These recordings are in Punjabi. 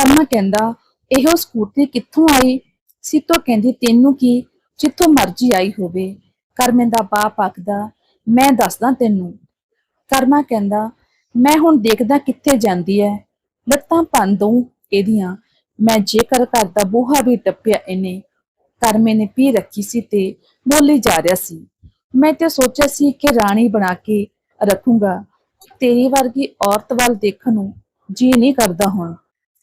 ਕਰਮਾ ਕਹਿੰਦਾ, ਇਹੋ ਸਕੂਟਰੀ ਕਿੱਥੋਂ ਆਈ? ਸੀਤੋ ਕਹਿੰਦੀ, ਤੈਨੂੰ ਕੀ? ਜਿੱਥੋਂ ਮਰਜ਼ੀ ਆਈ ਹੋਵੇ। ਕਰਮੇ ਦਾ ਬਾਪ ਆਖਦਾ, ਮੈਂ ਦੱਸਦਾ ਤੈਨੂੰ। ਕਰਮਾ ਕਹਿੰਦਾ, ਮੈਂ ਹੁਣ ਦੇਖਦਾ ਕਿੱਥੇ ਜਾਂਦੀ ਐ। ਲੱਤਾਂ ਭੰਨ ਦਊਂ ਇਹਦੀਆਂ। ਮੈਂ ਜੇਕਰ ਘਰ ਦਾ ਬੂਹਾ ਵੀ ਟੱਪਿਆ ਇਹਨੇ। ਕਰਮੇ ਨੇ ਪੀ ਰੱਖੀ ਸੀ ਤੇ ਬੋਲੀ ਜਾ ਰਿਹਾ ਸੀ, ਮੈਂ ਤੇ ਸੋਚਿਆ ਸੀ ਕਿ ਰਾਣੀ ਬਣਾ ਕੇ ਰੱਖੂੰਗਾ। ਤੇਰੀ ਵਰਗੀ ਔਰਤ ਵੱਲ ਦੇਖਣ ਨੂੰ ਜੀ ਨਹੀਂ ਕਰਦਾ ਹੁਣ।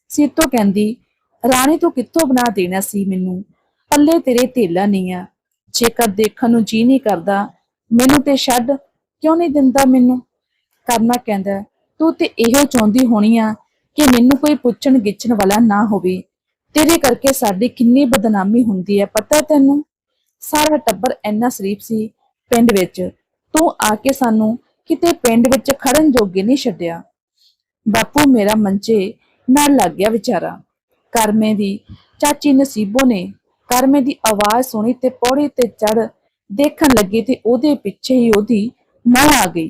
ਸੀਤੋ ਕਹਿੰਦੀ, ਰਾਣੀ ਤੂੰ ਕਿੱਥੋਂ ਬਣਾ ਦੇਣਾ ਸੀ ਮੈਨੂੰ? ਪੱਲੇ ਤੇਰੇ ਧੇਲਾ ਨਹੀਂ ਆ। ਜੇਕਰ ਦੇਖਣ ਨੂੰ ਜੀ ਨਹੀਂ ਕਰਦਾ, ਮੈਨੂੰ ਤੇ ਛੱਡ, ਕਿਉਂ ਨਹੀਂ ਦਿੰਦਾ ਮੈਨੂੰ? ਕਰਨਾ ਕਹਿੰਦਾ, ਤੂੰ ਤੇ ਇਹੋ ਚਾਹੁੰਦੀ ਹੋਣੀ ਆ ਕਿ ਮੈਨੂੰ ਕੋਈ ਪੁੱਛਣ ਗਿੱਛਣ ਵਾਲਾ ਨਾ ਹੋਵੇ। ਤੇਰੇ ਕਰਕੇ ਸਾਡੀ ਕਿੰਨੀ ਬਦਨਾਮੀ ਹੁੰਦੀ ਹੈ ਪਤਾ ਤੈਨੂੰ? ਸਾਰਾ ਟੱਬਰ ਇੰਨਾ ਸ਼ਰੀਫ ਸੀ ਪਿੰਡ ਵਿੱਚ। ਤੂੰ ਆ ਕੇ ਸਾਨੂੰ ਕਿਤੇ ਪਿੰਡ ਵਿੱਚ ਖੜਨ ਜੋਗੇ ਨਹੀਂ ਛੱਡਿਆ। ਬਾਪੂ ਮੇਰਾ ਮੰਚੇ ਨਾਲ ਲੱਗ ਗਿਆ ਵਿਚਾਰਾ। ਕਰਮੇ ਦੀ ਚਾਚੀ ਨਸੀਬੋ ਨੇ ਕਰਮੇ ਦੀ ਆਵਾਜ਼ ਸੁਣੀ ਤੇ ਪੌੜੀ ਤੇ ਚੜ ਦੇਖਣ ਲੱਗੀ ਤੇ ਉਹਦੇ ਪਿੱਛੇ ਹੀ ਉਹਦੀ ਮਾਂ ਆ ਗਈ।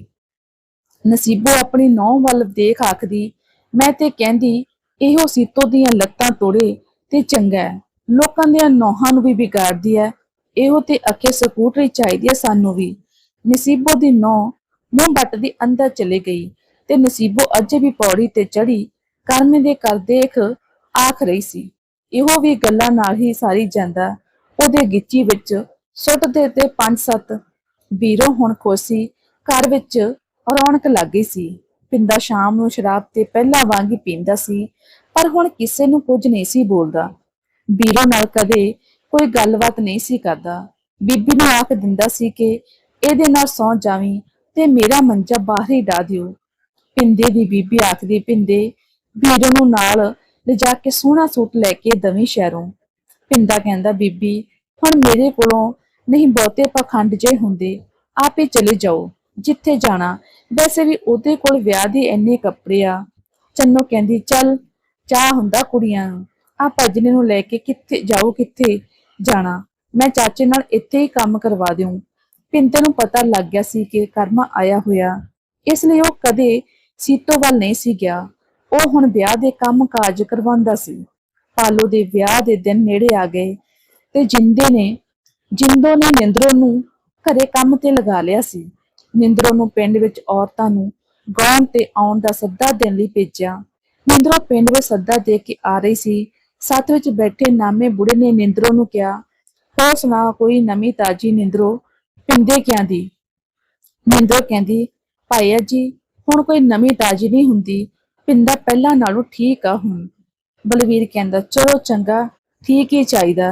ਨਸੀਬੋ ਆਪਣੀ ਨੌਂ ਵੱਲ ਦੇਖ ਆਖਦੀ, ਮੈਂ ਤੇ ਕਹਿੰਦੀ, ਇਹੋ ਸੀਤੋ ਦੀਆਂ ਲੱਤਾਂ ਤੋੜੇ ਤੇ ਚੰਗਾ ਹੈ। ਲੋਕਾਂ ਦੀਆਂ ਨੌਹਾਂ ਨੂੰ ਵੀ ਵਿਗਾੜਦੀ ਹੈ। ਇਹੋ ਤੇ ਅਖੇ ਸਕੂਟਰੀ ਚਾਹੀਦੀ ਹੈ ਸਾਨੂੰ ਵੀ। ਨਸੀਬੋ ਦੀ ਨੌ ਮੂੰਹ ਬੱਟ ਦੀ ਅੰਦਰ ਚਲੇ ਗਈ ਤੇ ਨਸੀਬੋ ਅਜੇ ਵੀ ਪੌੜੀ ਤੇ ਚੜੀ ਕਰਮੇ ਦੇ ਕਰ ਦੇਖ ਆਖ ਰਹੀ ਸੀ। ਇਹੋ ਵੀ ਗੱਲਾਂ ਨਾਲ ਹੀ ਸਾਰੀ ਜਾਂਦਾ, ਉਹਦੇ ਗਿੱਚੀ ਵਿੱਚ ਸੁੱਟ ਦੇ ਤੇ ਪੰਜ ਸੱਤ ਵੀਰੋ ਹੁਣ ਖੋਸੀ ਘਰ ਵਿੱਚ ਰੌਣਕ ਲੱਗ ਗਈ ਸੀ। ਪਿੰਦਾ ਸ਼ਾਮ ਨੂੰ ਸ਼ਰਾਬ ਤੇ ਪਹਿਲਾਂ ਵਾਂਗ ਹੀ ਪੀਂਦਾ ਸੀ, ਪਰ ਹੁਣ ਕਿਸੇ ਨੂੰ ਕੁਝ ਨਹੀਂ ਸੀ ਬੋਲਦਾ। ਵੀਰੋ ਨਾਲ ਕਦੇ ਕੋਈ ਗੱਲਬਾਤ ਨਹੀਂ ਸੀ ਕਰਦਾ। ਬੀਬੀ ਨੂੰ ਆਖ ਦਿੰਦਾ ਸੀ ਕਿ ਇਹਦੇ ਨਾਲ ਸੌ ਜਾਵੀਂ ਤੇ ਮੇਰਾ ਮੰਜਾ ਬਾਹਰ ਹੀ ਡਾ ਦਿਓ। ਪਿੰਦੇ ਦੀ ਬੀਬੀ ਆਖਦੀ, ਪਿੰਦੇ ਵੀਰੋ ਨੂੰ ਨਾਲ ਲਿਜਾ ਕੇ ਸੋਹਣਾ ਸੂਟ ਲੈ ਕੇ ਦਵੀਂ ਸ਼ਹਿਰੋਂ। ਪਿੰਦਾ ਕਹਿੰਦਾ, ਬੀਬੀ, ਹੁਣ ਮੇਰੇ ਕੋਲੋਂ ਨਹੀਂ ਬਹੁਤੇ ਪਖੰਡ ਜੇ ਹੁੰਦੇ। ਆਪੇ ਚਲੇ ਜਾਓ, ਜਿੱਥੇ ਜਾਣਾ। ਵੈਸੇ ਵੀ ਉਹਦੇ ਕੋਲ ਵਿਆਹ ਦੇ ਇੰਨੇ ਕੱਪੜੇ ਆ। ਚੰਨੋ ਕਹਿੰਦੀ, ਚੱਲ, ਚਾਹ ਹੁੰਦਾ ਕੁੜੀਆਂ ਨੂੰ। ਆ ਭਜਨੇ ਨੂੰ ਲੈ ਕੇ ਕਿੱਥੇ, ਜਾਓ ਕਿੱਥੇ ਜਾਣਾ? ਮੈਂ ਚਾਚੇ ਨਾਲ ਇੱਥੇ ਹੀ ਕੰਮ ਕਰਵਾ ਦਿਉ। ਪਿੰਤੇ ਨੂੰ ਪਤਾ ਲੱਗ ਗਿਆ ਸੀ ਕਿ ਕਰਮਾ ਆਇਆ ਹੋਇਆ। ਇਸ ਲਈ ਉਹ ਕਦੇ ਸੀਤੋ ਵੱਲ ਨਹੀਂ ਸੀ ਗਿਆ। ਉਹ ਹੁਣ ਵਿਆਹ ਦੇ ਕੰਮ ਕਾਜ ਕਰਵਾਉਂਦਾ ਸੀ। ਪਾਲੋ ਦੇ ਵਿਆਹ ਦੇ ਦਿਨ ਨੇੜੇ ਆ ਗਏ ਤੇ ਜਿੰਦੇ ਨੇ, ਜਿੰਦੋ ਨੇ ਨਿੰਦਰੋ ਨੂੰ ਘਰੇ ਕੰਮ ਤੇ ਲਗਾ ਲਿਆ ਸੀ। ਨਿੰਦਰੋ ਨੂੰ ਪਿੰਡ ਵਿੱਚ ਔਰਤਾਂ ਨੂੰ ਗਾਉਣ ਤੇ ਆਉਣ ਦਾ ਸੱਦਾ ਦੇਣ ਲਈ ਭੇਜਿਆ। ਨਿੰਦਰੋ ਪਿੰਡ ਵਿੱਚ ਸੱਦਾ ਦੇ ਕੇ ਆ ਰਹੀ ਸੀ। ਸੱਤ ਵਿੱਚ ਬੈਠੇ ਨਾਮੇ ਬੁੜੇ ਨੇ ਨਿੰਦਰੋ ਨੂੰ ਕਿਹਾ, ਹੋਰ ਸੁਣਾ ਕੋਈ ਨਵੀਂ ਤਾਜੀ ਨਿੰਦਰੋ ਪਿੰਦੇ ਕਿਆਂ ਦੀ? ਨਿੰਦਰੋ ਕਹਿੰਦੀ, ਭਾਈ ਜੀ ਹੁਣ ਕੋਈ ਨਵੀਂ ਤਾਜੀ ਨਹੀਂ ਹੁੰਦੀ। ਪਿੰਦਾ ਪਹਿਲਾਂ ਨਾਲੋਂ ਠੀਕ ਆ ਹੁਣ। ਬਲਵੀਰ ਕਹਿੰਦਾ, ਚਲੋ ਚੰਗਾ, ਠੀਕ ਹੀ ਚਾਹੀਦਾ।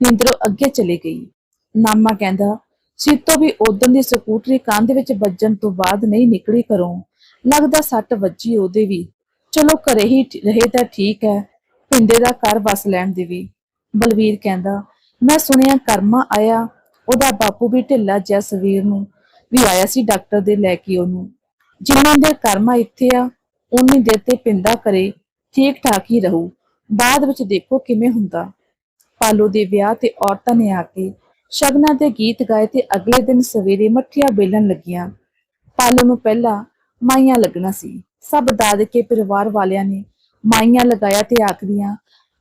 ਨਿੰਦਰੋ ਅੱਗੇ ਚਲੀ ਗਈ। ਨਾਮਾ ਕਹਿੰਦਾ ਸੀਤੋ ਵੀ ਉਦੋਂ ਦੀ ਸਕੂਟਰੀ ਕੰਧ ਵਿੱਚ ਵੱਜਣ ਤੋਂ ਬਾਅਦ ਨਹੀਂ ਨਿਕਲੀ ਘਰੋਂ। ਲੱਗਦਾ ਸੱਟ ਵੱਜੀ ਉਹਦੇ ਵੀ। ਚਲੋ ਘਰੇ ਹੀ ਰਹੇ ਤਾਂ ਠੀਕ ਹੈ, ਪਿੰਦੇ ਦਾ ਘਰ ਵਸ ਲੈਣ ਦੇਵੀ ਬਲਵੀਰ ਕਹਿੰਦਾ, ਮੈਂ ਸੁਣਿਆ ਕਰਮਾ ਆਇਆ, ਉਹਦਾ ਬਾਪੂ ਵੀ ਢਿੱਲਾ ਜਿਹਾ ਨੂੰ ਵੀ ਆਇਆ ਸੀ ਡਾਕਟਰ ਦੇ ਲੈ ਕੇ ਉਹਨੂੰ। ਜਿਨ੍ਹਾਂ ਦੇ ਕਰਮਾ ਇੱਥੇ ਆ ਉਨੀ ਦੇਰ ਤੇ ਪਿੰਦਾ ਕਰੇ ਠੀਕ ਠਾਕ ਹੀ ਰਹੂ। ਬਾਅਦ ਵਿੱਚ ਦੇਖੋ ਕਿਵੇਂ ਹੁੰਦਾ। ਪਾਲੋ ਦੇ ਵਿਆਹ ਤੇ ਔਰਤਾਂ ਨੇ ਆ ਕੇ ਸ਼ਗਨਾਂ ਦੇ ਗੀਤ ਗਾਏ ਤੇ ਅਗਲੇ ਦਿਨ ਸਵੇਰੇ ਮੱਠੀਆਂ ਬੇਲਣ ਲੱਗੀਆਂ। ਪਾਲੋ ਨੂੰ ਪਹਿਲਾਂ ਮਾਈਆਂ ਲੱਗਣਾ ਸੀ। ਸਭ ਦਾਦਕੇ ਪਰਿਵਾਰ ਵਾਲਿਆਂ ਨੇ ਮਾਈਆਂ ਲਗਾਇਆ ਤੇ ਆਖਦੀਆਂ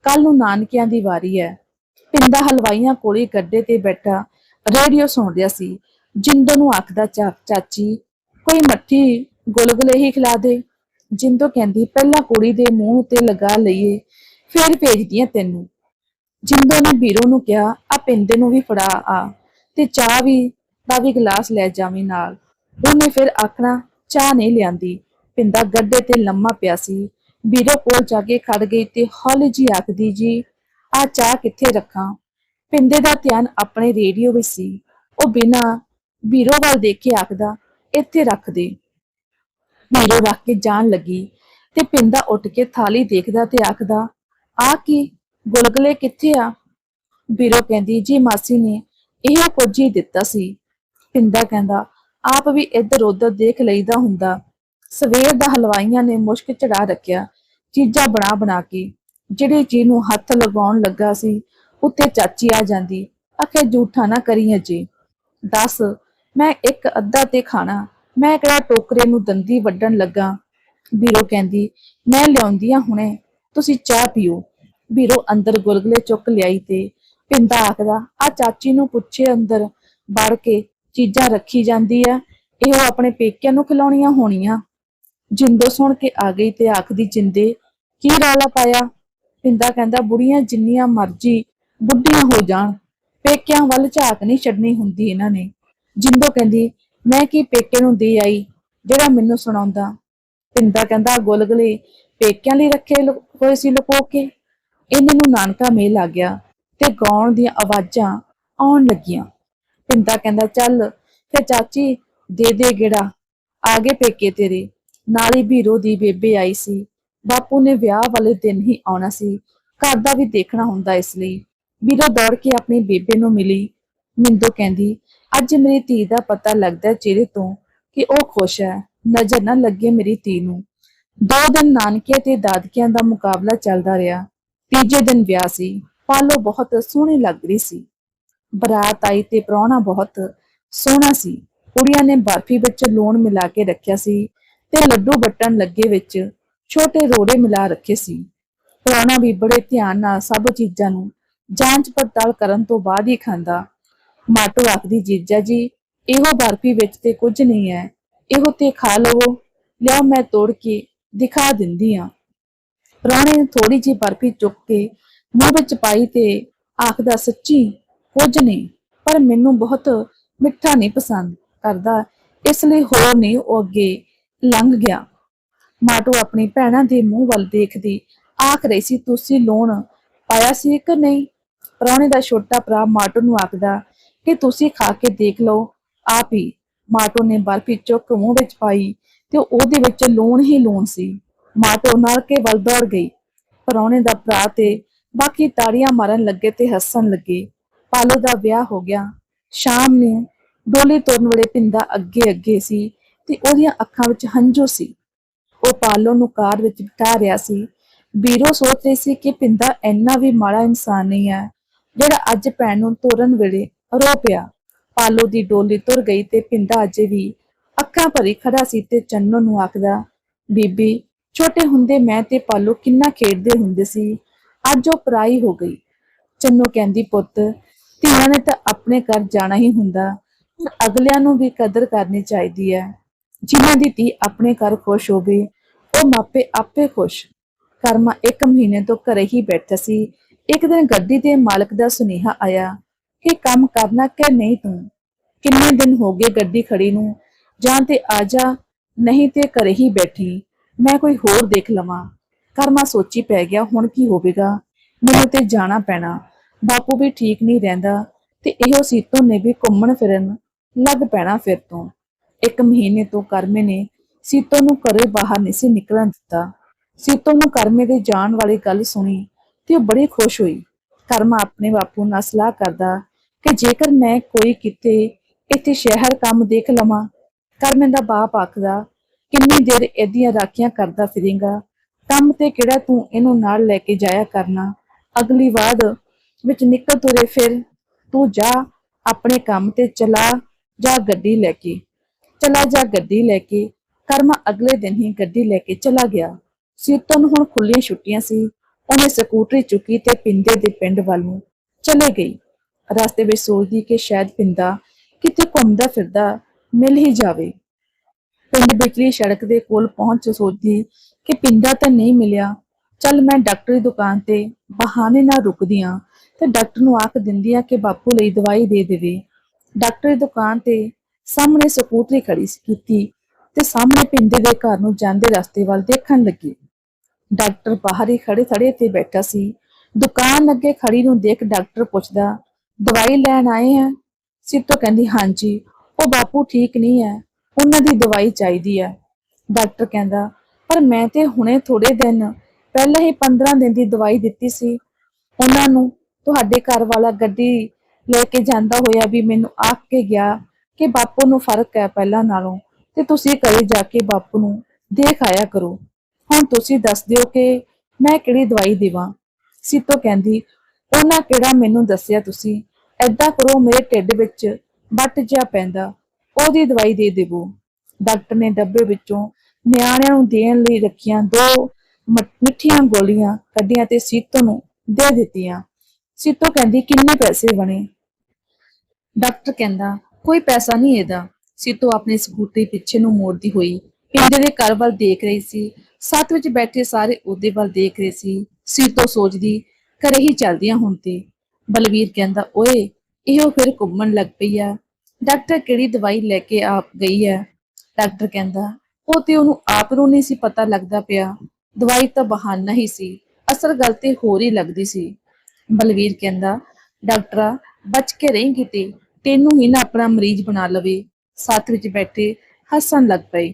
ਕੱਲ ਨੂੰ ਨਾਨਕਿਆਂ ਦੀ ਵਾਰੀ ਹੈ। ਪਿੰਦਾ ਹਲਵਾਈਆਂ ਕੋਲੇ ਗੱਡੇ ਤੇ ਬੈਠਾ ਰੇਡੀਓ ਸੁਣ ਰਿਹਾ ਸੀ। ਜਿੰਦੋ ਨੂੰ ਆਖਦਾ ਚਾ ਚਾਚੀ ਕੋਈ ਮੱਠੀ ਗੁਲਗੁਲੇ ਹੀ ਖਿਲਾ ਦੇ। ਜਿੰਦੋ ਕਹਿੰਦੀ, ਪਹਿਲਾਂ ਕੁੜੀ ਦੇ ਮੂੰਹ ਉੱਤੇ ਲਗਾ ਲਈਏ, ਫਿਰ ਭੇਜਦੀਆਂ ਤੈਨੂੰ। ਜਿੰਦੋ ਨੇ ਵੀਰੋ ਨੂੰ ਕਿਹਾ, ਆ ਪਿੰਦੇ ਨੂੰ ਵੀ ਫੜਾ ਆ ਤੇ ਚਾਹ ਵੀ ਦਾ ਵੀ ਗਲਾਸ ਲੈ ਜਾਵੀਂ ਨਾਲ। ਉਹਨੇ ਫਿਰ ਆਖਣਾ, ਚਾਹ ਨਹੀਂ ਲਿਆਂਦੀ। ਪਿੰਦਾ ਗੱਡੇ ਤੇ ਲੰਮਾ ਪਿਆ ਸੀ। ਬੀਰੋ ਕੋਲ ਜਾ ਕੇ ਖੜ ਗਈ ਤੇ ਹੌਲੀ ਜੀ ਆਖਦੀ, ਜੀ, ਆ ਚਾਹ ਕਿੱਥੇ ਰੱਖਾਂ? ਪਿੰਦੇ ਦਾ ਧਿਆਨ ਆਪਣੇ ਰੇਡੀਓ ਵਿੱਚ ਸੀ। ਉਹ ਬਿਨਾ ਬੀਰੋ ਵੱਲ ਦੇਖ ਕੇ ਆਖਦਾ, ਇੱਥੇ ਰੱਖ ਦੇ। ਵੀਰੋ ਰੱਖ ਕੇ ਜਾਣ ਲੱਗੀ ਤੇ ਪਿੰਦਾ ਉੱਠ ਕੇ ਥਾਲੀ ਦੇਖਦਾ ਤੇ ਆਖਦਾ, ਆ ਕੀ, ਗੁਲਗੁਲੇ ਕਿੱਥੇ ਆ? ਵੀਰੋ ਕਹਿੰਦੀ, ਜੀ ਮਾਸੀ ਨੇ ਇਹ ਕੁਝ ਹੀ ਦਿੱਤਾ ਸੀ। ਪਿੰਦਾ ਕਹਿੰਦਾ, ਆਪ ਵੀ ਇੱਧਰ ਉੱਧਰ ਦੇਖ ਲਈਦਾ ਹੁੰਦਾ। ਸਵੇਰ ਦਾ ਹਲਵਾਈਆਂ ਨੇ ਮੁਸ਼ਕ ਚੜਾ ਰੱਖਿਆ, ਚੀਜ਼ਾਂ ਬਣਾ ਬਣਾ ਕੇ। ਜਿਹੜੀ ਜੀ ਨੂੰ ਹੱਥ ਲਗਾਉਣ ਲੱਗਾ ਸੀ, ਉੱਤੇ ਚਾਚੀ ਆ ਜਾਂਦੀ। ਆਖੇ ਝੂਠਾ ਨਾ ਕਰੀ ਅਜੇ ਦੱਸ, ਮੈਂ ਇੱਕ ਅੱਧਾ ਤੇ ਖਾਣਾ ਮੈਂ ਕਿਹੜਾ ਟੋਕਰੇ ਨੂੰ ਦੰਦੀ ਵੱਢਣ ਲੱਗਾ? ਵੀਰੋ ਕਹਿੰਦੀ, ਮੈਂ ਲਿਆਉਂਦੀ ਆ ਹੁਣੇ, ਤੁਸੀਂ ਚਾਹ ਪੀਓ। ਵੀਰੋ ਅੰਦਰ ਗੁਲਗੁਲੇ ਚੁੱਕ ਲਿਆਈ ਤੇ ਪਿੰਦਾ ਆਖਦਾ, ਆ ਚਾਚੀ ਨੂੰ ਪੁੱਛੇ ਅੰਦਰ, ਵੜ ਕੇ ਚੀਜ਼ਾਂ ਰੱਖੀ ਜਾਂਦੀ ਆ, ਇਹੋ ਆਪਣੇ ਪੇਕਿਆਂ ਨੂੰ ਖਿਲਾਉਣੀਆਂ ਹੋਣੀਆਂ। ਜਿੰਦੋ ਸੁਣ ਕੇ ਆ ਗਈ ਤੇ ਆਖਦੀ, ਜਿੰਦੇ, ਕੀ ਰੌਲਾ ਪਾਇਆ? ਪਿੰਦਾ ਕਹਿੰਦਾ, ਬੁੜੀਆਂ ਜਿੰਨੀਆਂ ਮਰਜ਼ੀ ਬੁੱਢੀਆਂ ਹੋ ਜਾਣ, ਪੇਕਿਆਂ ਵੱਲ ਝਾਕ ਨਹੀਂ ਛੱਡਣੀ ਹੁੰਦੀ ਇਹਨਾਂ ਨੇ। ਜਿੰਦੋ ਕਹਿੰਦੀ ਮੈਂ ਕੀ ਪੇਕੇ ਨੂੰ ਦੇ ਆਈ, ਜਿਹੜਾ ਮੈਨੂੰ ਸੁਣਾਉਂਦਾ। ਪਿੰਦਾ ਕਹਿੰਦਾ, ਗੁਲਗਲੇ ਪੇਕਿਆਂ ਲਈ ਰੱਖੇ ਹੋਏ ਸੀ ਲੁਕੋ ਕੇ। ਇਹਨਾਂ ਨੂੰ ਨਾਨਕਾ ਮੇਲ ਆ ਗਿਆ ਤੇ ਗਾਉਣ ਦੀਆਂ ਆਵਾਜ਼ਾਂ ਆਉਣ ਲੱਗੀਆਂ। ਪਿੰਦਾ ਕਹਿੰਦਾ, ਚੱਲ ਫਿਰ ਚਾਚੀ, ਦੇ ਦੇ ਗੇੜਾ, ਆ ਗਏ ਪੇਕੇ ਤੇਰੇ। ਨਾਲ ਹੀ ਵੀਰੋ ਦੀ ਬੇਬੇ ਆਈ ਸੀ। ਬਾਪੂ ਨੇ ਵਿਆਹ ਵਾਲੇ ਦਿਨ ਹੀ ਆਉਣਾ ਸੀ। ਘਰ ਦਾ ਵੀ ਦੇਖਣਾ ਹੁੰਦਾ ਇਸ ਲਈ। ਵੀਰੋ ਦੌੜ ਕੇ ਆਪਣੀ ਬੇਬੇ ਨੂੰ ਮਿਲੀ। ਮਿੰਦੋ ਕਹਿੰਦੀ ਅੱਜ ਮੇਰੀ ਧੀ ਦਾ ਪਤਾ ਲੱਗਦਾ ਚਿਹਰੇ ਤੋਂ ਕਿ ਉਹ ਖੁਸ਼ ਹੈ। ਨਜ਼ਰ ਨਾ ਲੱਗੇ ਮੇਰੀ ਧੀ ਨੂੰ। ਦੋ ਦਿਨ ਨਾਨਕੇ ਤੇ ਦਾਦਕਿਆਂ ਦਾ ਮੁਕਾਬਲਾ ਚੱਲਦਾ ਰਿਹਾ। ਤੀਜੇ ਦਿਨ ਵਿਆਹ ਸੀ। ਪਾਲੋ ਬਹੁਤ ਸੋਹਣੀ ਲੱਗ ਰਹੀ ਸੀ। ਬਰਾਤ ਆਈ ਤੇ ਪ੍ਰਾਹੁਣਾ ਬਹੁਤ ਸੋਹਣਾ ਸੀ। ਕੁੜੀਆਂ ਨੇ ਬਰਫੀ ਵਿੱਚ ਲੂਣ ਮਿਲਾ ਕੇ ਰੱਖਿਆ ਸੀ ਤੇ ਲੱਡੂ ਬੱਟਣ ਲੱਗੇ ਵਿੱਚ ਛੋਟੇ ਰੋੜੇ ਮਿਲਾ ਰੱਖੇ ਸੀ। ਪ੍ਰਾਹੁਣਾ ਵੀ ਬੜੇ ਧਿਆਨ ਨਾਲ ਸਭ ਚੀਜ਼ਾਂ ਨੂੰ ਜਾਂਚ ਪੜਤਾਲ ਕਰਨ ਤੋਂ ਬਾਅਦ ਹੀ ਖਾਂਦਾ। ਮਾਟੋ ਆਖਦੀ ਜੀਜਾ ਜੀ, ਇਹੋ ਬਰਫੀ ਵਿੱਚ ਤੇ ਕੁਝ ਨਹੀਂ ਹੈ, ਇਹੋ ਤੇ ਖਾ ਲਵੋ ਲਿਆ ਮੈਂ ਤੋੜ ਕੇ ਦਿਖਾ ਦਿੰਦੀ ਆ ਪ੍ਰਾਹੁਣੇ ਨੇ ਥੋੜੀ ਜਿਹੀ ਬਰਫੀ ਚੁੱਕ ਕੇ ਮੂੰਹ ਵਿੱਚ ਪਾਈ ਤੇ ਆਖਦਾ, ਸੱਚੀ, ਕੁਝ ਨਹੀਂ, ਪਰ ਮੈਨੂੰ ਬਹੁਤ ਮਿੱਠਾ ਨਹੀਂ ਪਸੰਦ ਕਰਦਾ, ਇਸ ਲਈ ਹੋਰ ਨਹੀਂ ਉਹ ਅੱਗੇ ਲੰਘ ਗਿਆ। ਮਾਟੋ ਆਪਣੀ ਭੈਣਾਂ ਦੇ ਮੂੰਹ ਵੱਲ ਦੇਖਦੀ, ਆਖ ਰਹੀ ਸੀ, ਤੁਸੀਂ ਲੋਣ ਪਾਇਆ ਸੀ ਕਿ ਨਹੀਂ? ਪ੍ਰਾਹੁਣੇ ਦਾ ਛੋਟਾ ਭਰਾ ਮਾਟੋ ਨੂੰ ਆਖਦਾ ਕਿ ਤੁਸੀਂ ਖਾ ਕੇ ਦੇਖ ਲਓ, ਆਪ ਹੀ ਮਾਟੋ ਨੇ ਬਰਫੀ ਚੁੱਕ ਮੂੰਹ ਵਿੱਚ ਪਾਈ ਤੇ ਉਹਦੇ ਵਿੱਚ ਲੂਣ ਹੀ ਲੂਣ ਸੀ। ਮਾਟੋ ਨਾਲ ਕੇ ਵੱਲ ਦੌੜ ਗਈ। ਪ੍ਰਾਹੁਣੇ ਦਾ ਭਰਾ ਤੇ ਬਾਕੀ ਤਾੜੀਆਂ ਮਾਰਨ ਲੱਗੇ ਤੇ ਹੱਸਣ ਲੱਗੇ। ਪਾਲੋ ਦਾ ਵਿਆਹ ਹੋ ਗਿਆ। ਸ਼ਾਮ ਨੂੰ ਡੋਲੀ ਤੁਰਨ ਵੇਲੇ ਪਿੰਦਾ ਅੱਗੇ ਅੱਗੇ ਸੀ ਤੇ ਉਹਦੀਆਂ ਅੱਖਾਂ ਵਿੱਚ ਹੰਝੂ ਸੀ। ਉਹ ਪਾਲੋ ਨੂੰ ਕਾਰ ਵਿੱਚ ਬਿਠਾ ਰਿਹਾ ਸੀ। ਵੀਰੋ ਸੋਚ ਰਹੀ ਸੀ ਕਿ ਪਿੰਦਾ ਇੰਨਾ ਵੀ ਮਾੜਾ ਇਨਸਾਨ ਨਹੀਂ ਹੈ, ਜਿਹੜਾ ਅੱਜ ਭੈਣ ਨੂੰ ਤੋਰਨ ਵੇਲੇ ਰੋ ਪਿਆ। ਪਾਲੋ ਦੀ ਡੋਲੀ ਤੁਰ ਗਈ ਤੇ ਪਿੰਦਾ ਅਜੇ ਵੀ ਅੱਖਾਂ ਭਰੀ ਖੜਾ ਸੀ ਤੇ ਚੰਨੋ ਨੂੰ ਆਖਦਾ, ਬੀਬੀ, ਛੋਟੇ ਹੁੰਦੇ ਮੈਂ ਤੇ ਪਾਲੋ ਕਿੰਨਾ ਖੇਡਦੇ ਹੁੰਦੇ ਸੀ। ਅੱਜ ਉਹ ਪਰਾਈ ਹੋ ਗਈ। ਚੰਨੋ ਕਹਿੰਦੀ, ਪੁੱਤ, ਧੀਆਂ ਨੇ ਤਾਂ ਆਪਣੇ ਘਰ ਜਾਣਾ ਹੀ ਹੁੰਦਾ। ਪਰ ਅਗਲਿਆਂ ਨੂੰ ਵੀ ਕਦਰ ਕਰਨੀ ਚਾਹੀਦੀ ਹੈ। ਜਿਨ੍ਹਾਂ ਦੀ ਧੀ ਆਪਣੇ ਘਰ ਖੁਸ਼ ਹੋਵੇ ਉਹ ਮਾਪੇ ਆਪੇ ਖੁਸ਼। ਕਰਮਾ ਇੱਕ ਮਹੀਨੇ ਤੋਂ ਘਰੇ ਹੀ ਬੈਠਾ ਸੀ। ਇੱਕ ਦਿਨ ਗੱਡੀ ਦੇ ਮਾਲਕ ਦਾ ਸੁਨੇਹਾ ਆਇਆ। ਕਿ ਕੰਮ ਕਰਨਾ ਕਿ ਨਹੀਂ ਤੂੰ? ਕਿੰਨੇ ਦਿਨ ਹੋ ਗਏ ਗੱਡੀ ਖੜੀ ਨੂੰ? ਜਾਂ ਤੇ ਆ ਜਾ, ਨਹੀਂ ਤੇ ਘਰੇ ਹੀ ਬੈਠੀ। ਮੈਂ ਕੋਈ ਹੋਰ ਦੇਖ ਲਵਾਂ। ਕਰਮਾ ਸੋਚੀ ਪੈ ਗਿਆ, ਹੁਣ ਕੀ ਹੋਵੇਗਾ? ਮੈਨੂੰ ਤੇ ਜਾਣਾ ਪੈਣਾ। ਬਾਪੂ ਵੀ ਠੀਕ ਨਹੀਂ ਰਹਿੰਦਾ ਤੇ ਇਹੋ ਸੀਤੋ ਨੇ ਵੀ ਘੁੰਮਣ ਫਿਰਨ ਲੱਗ ਪੈਣਾ ਫਿਰ ਤੋਂ। ਇੱਕ ਮਹੀਨੇ ਤੋਂ ਕਰਮੇ ਨੇ ਸੀਤੋ ਨੂੰ ਘਰੇ ਬਾਹਰ ਨਹੀਂ ਸੀ ਨਿਕਲਣ ਦਿੱਤਾ। ਸੀਤੋ ਨੂੰ ਕਰਮੇ ਦੇ ਜਾਣ ਵਾਲੀ ਗੱਲ ਸੁਣੀ ਤੇ ਉਹ ਬੜੀ ਖੁਸ਼ ਹੋਈ। ਕਰਮਾ ਆਪਣੇ ਬਾਪੂ ਨਾਲ ਸਲਾਹ ਕਰਦਾ ਕਿ ਜੇਕਰ ਮੈਂ ਕੋਈ ਕਿਤੇ ਇੱਥੇ ਸ਼ਹਿਰ ਕੰਮ ਦੇਖ ਲਵਾਂ ਕਰਮੇ ਦਾ ਬਾਪ ਆਖਦਾ, ਕਿੰਨੀ ਦੇਰ ਇਹਦੀਆਂ ਰਾਖੀਆਂ ਕਰਦਾ ਫਿਰੇਂਗਾ, ਕੰਮ ਤੇ ਕਿਹੜਾ ਤੂੰ ਇਹਨੂੰ ਨਾਲ ਲੈ ਕੇ ਜਾਇਆ ਕਰਨਾ? ਅਗਲੀ ਵਾਰ ਵਿੱਚ ਨਿਕਲ ਤੁਰੇ ਫਿਰ, ਤੂੰ ਜਾ ਆਪਣੇ ਕੰਮ ਤੇ ਚਲਾ ਜਾ ਗੱਡੀ ਲੈ ਕੇ, ਚਲਾ ਜਾ ਗੱਡੀ ਲੈ ਕੇ। ਕਰਮਾ ਅਗਲੇ ਦਿਨ ਹੀ ਗੱਡੀ ਲੈ ਕੇ ਚਲਾ ਗਿਆ। ਸੀਤੋ ਨੂੰ ਹੁਣ ਖੁੱਲੀਆਂ ਛੁੱਟੀਆਂ ਸੀ, ਉਹਨੇ ਸਕੂਟਰੀ ਚੁੱਕੀ ਤੇ ਪਿੰਦੇ ਦੇ ਪਿੰਡ ਵੱਲ ਨੂੰ ਚਲੇ ਗਈ। ਰਸਤੇ ਵਿੱਚ ਸੋਚਦੀ ਕਿ ਸ਼ਾਇਦ ਪਿੰਦਾ ਕਿਤੇ ਘੁੰਮਦਾ ਫਿਰਦਾ ਮਿਲ ਹੀ ਜਾਵੇ। ਪਿੰਡ ਵਿਚਲੀ ਸੜਕ ਦੇ ਕੋਲ ਪਹੁੰਚ ਸੋਚਦੀ ਕਿ ਪਿੰਦਾ ਤਾਂ ਨਹੀਂ ਮਿਲਿਆ। ਚੱਲ ਮੈਂ ਡਾਕਟਰ ਦੀ ਦੁਕਾਨ ਤੇ ਬਹਾਨੇ ਨਾਲ ਰੁਕਦੀ ਆਂ ਤੇ ਡਾਕਟਰ ਨੂੰ ਆਖ ਦਿੰਦੀ ਆ ਕਿ ਬਾਪੂ ਲਈ ਦਵਾਈ ਦੇ ਦੇਵੇ। ਡਾਕਟਰ ਦੀ ਦੁਕਾਨ ਤੇ ਸਾਹਮਣੇ ਸਕੂਟਰੀ ਖੜੀ ਸੀ ਕੀਤੀ ਤੇ ਸਾਹਮਣੇ ਪਿੰਦੇ ਦੇ ਘਰ ਨੂੰ ਜਾਂਦੇ ਰਸਤੇ ਵੱਲ ਦੇਖਣ ਲੱਗੀ। ਡਾਕਟਰ ਬਾਹਰ ਹੀ ਖੜੇ ਥੜੇ ਤੇ ਬੈਠਾ ਸੀ। ਦੁਕਾਨ ਅੱਗੇ ਖੜੀ ਨੂੰ ਦੇਖ ਡਾਕਟਰ ਪੁੱਛਦਾ ਦਵਾਈ ਲੈਣ ਆਏ ਆ। ਸਿੱਤੋ ਕਹਿੰਦੀ, ਹਾਂਜੀ, ਉਹ ਬਾਪੂ ਠੀਕ ਨਹੀਂ ਹੈ, ਉਹਨਾਂ ਦੀ ਦਵਾਈ ਚਾਹੀਦੀ ਹੈ। ਡਾਕਟਰ ਕਹਿੰਦਾ, ਪਰ ਮੈਂ ਤੇ ਹੁਣੇ ਥੋੜੇ ਦਿਨ ਪਹਿਲਾਂ ਹੀ 15 ਦਿਨ ਦੀ ਦਵਾਈ ਦਿੱਤੀ ਸੀ। ਉਹਨਾਂ ਨੂੰ ਤੁਹਾਡੇ ਘਰ ਵਾਲਾ ਗੱਡੀ ਲੈ ਕੇ ਜਾਂਦਾ ਹੋਇਆ ਵੀ ਮੈਨੂੰ ਆਖ ਕੇ ਗਿਆ ਕਿ ਬਾਪੂ ਨੂੰ ਫ਼ਰਕ ਹੈ ਪਹਿਲਾਂ ਨਾਲੋਂ ਤੇ ਤੁਸੀਂ ਘਰੇ ਜਾ ਕੇ ਬਾਪੂ ਨੂੰ ਦੇਖ ਆਇਆ ਕਰੋ। ਹੁਣ ਤੁਸੀਂ ਦੱਸ ਦਿਓ ਕਿ ਮੈਂ ਕਿਹੜੀ ਦਵਾਈ ਦੇਵਾਂ। ਸੀਤੋ ਕਹਿੰਦੀ, ਉਹਨਾਂ ਕਿਹੜਾ ਮੈਨੂੰ ਦੱਸਿਆ ਤੁਸੀਂ? ਐਦਾਂ ਕਰੋ ਮੇਰੇ ਢਿੱਡ ਵਿੱਚ ਵੱਟ ਜਿਹਾ ਪੈਂਦਾ, ਉਹਦੀ ਦਵਾਈ ਦੇ ਦੇਵੋ। ਡਾਕਟਰ ਨੇ ਡੱਬੇ ਵਿੱਚੋਂ ਨਿਆਣਿਆਂ ਨੂੰ ਦੇਣ ਲਈ ਰੱਖੀਆਂ ਦੋ ਮਿੱਠੀਆਂ ਗੋਲੀਆਂ ਕੱਢੀਆਂ ਤੇ ਸੀਤੋ ਨੂੰ ਦੇ ਦਿੱਤੀਆਂ। ਸੀਤੋ ਕਹਿੰਦੀ, ਕਿੰਨੇ ਪੈਸੇ ਬਣੇ? ਡਾਕਟਰ ਕਹਿੰਦਾ, ਕੋਈ ਪੈਸਾ ਨਹੀਂ ਇਹਦਾ। ਸੀਤੋ ਆਪਣੇ ਸਕੂਟਰੀ ਪਿੱਛੇ ਨੂੰ ਮੋੜਦੀ ਹੋਈ ਪਿੰਡ ਦੇ ਘਰ ਵੱਲ ਦੇਖ ਰਹੀ ਸੀ। ਸੱਤ ਵਿੱਚ ਬੈਠੇ ਸਾਰੇ ਉਹਦੇ ਵੱਲ ਦੇਖ ਰਹੇ ਸੀ। ਸੀਤੋ ਸੋਚਦੀ, ਘਰੇ ਹੀ ਚੱਲਦੀਆਂ ਹੁਣ ਤੇ। ਬਲਵੀਰ ਕਹਿੰਦਾ, ਓਏ, ਇਹੋ ਫਿਰ ਘੁੰਮਣ ਲੱਗ ਪਈ ਆ। ਡਾਕਟਰ ਕਿਹੜੀ ਦਵਾਈ ਲੈ ਕੇ ਆਪ ਗਈ ਹੈ ਡਾਕਟਰ ਕਹਿੰਦਾ, ਉਹ ਤੇ ਉਹਨੂੰ ਆਪ ਨੂੰ ਨਹੀਂ ਸੀ ਪਤਾ ਲੱਗਦਾ ਪਿਆ। ਦਵਾਈ ਤਾਂ ਬਹਾਨਾ ਹੀ ਸੀ, ਅਸਲ ਗੱਲ ਤੇ ਹੋਰ ਹੀ ਲੱਗਦੀ ਸੀ। ਬਲਵੀਰ ਕਹਿੰਦਾ, ਡਾਕਟਰਾ, ਬਚ ਕੇ ਰਹੀ ਕਿਤੇ, ਤੈਨੂੰ ਹੀ ਨਾ ਆਪਣਾ ਮਰੀਜ਼ ਬਣਾ ਲਵੇ। ਸਾਥ ਵਿੱਚ ਬੈਠੇ ਹੱਸਣ ਲੱਗ ਪਏ।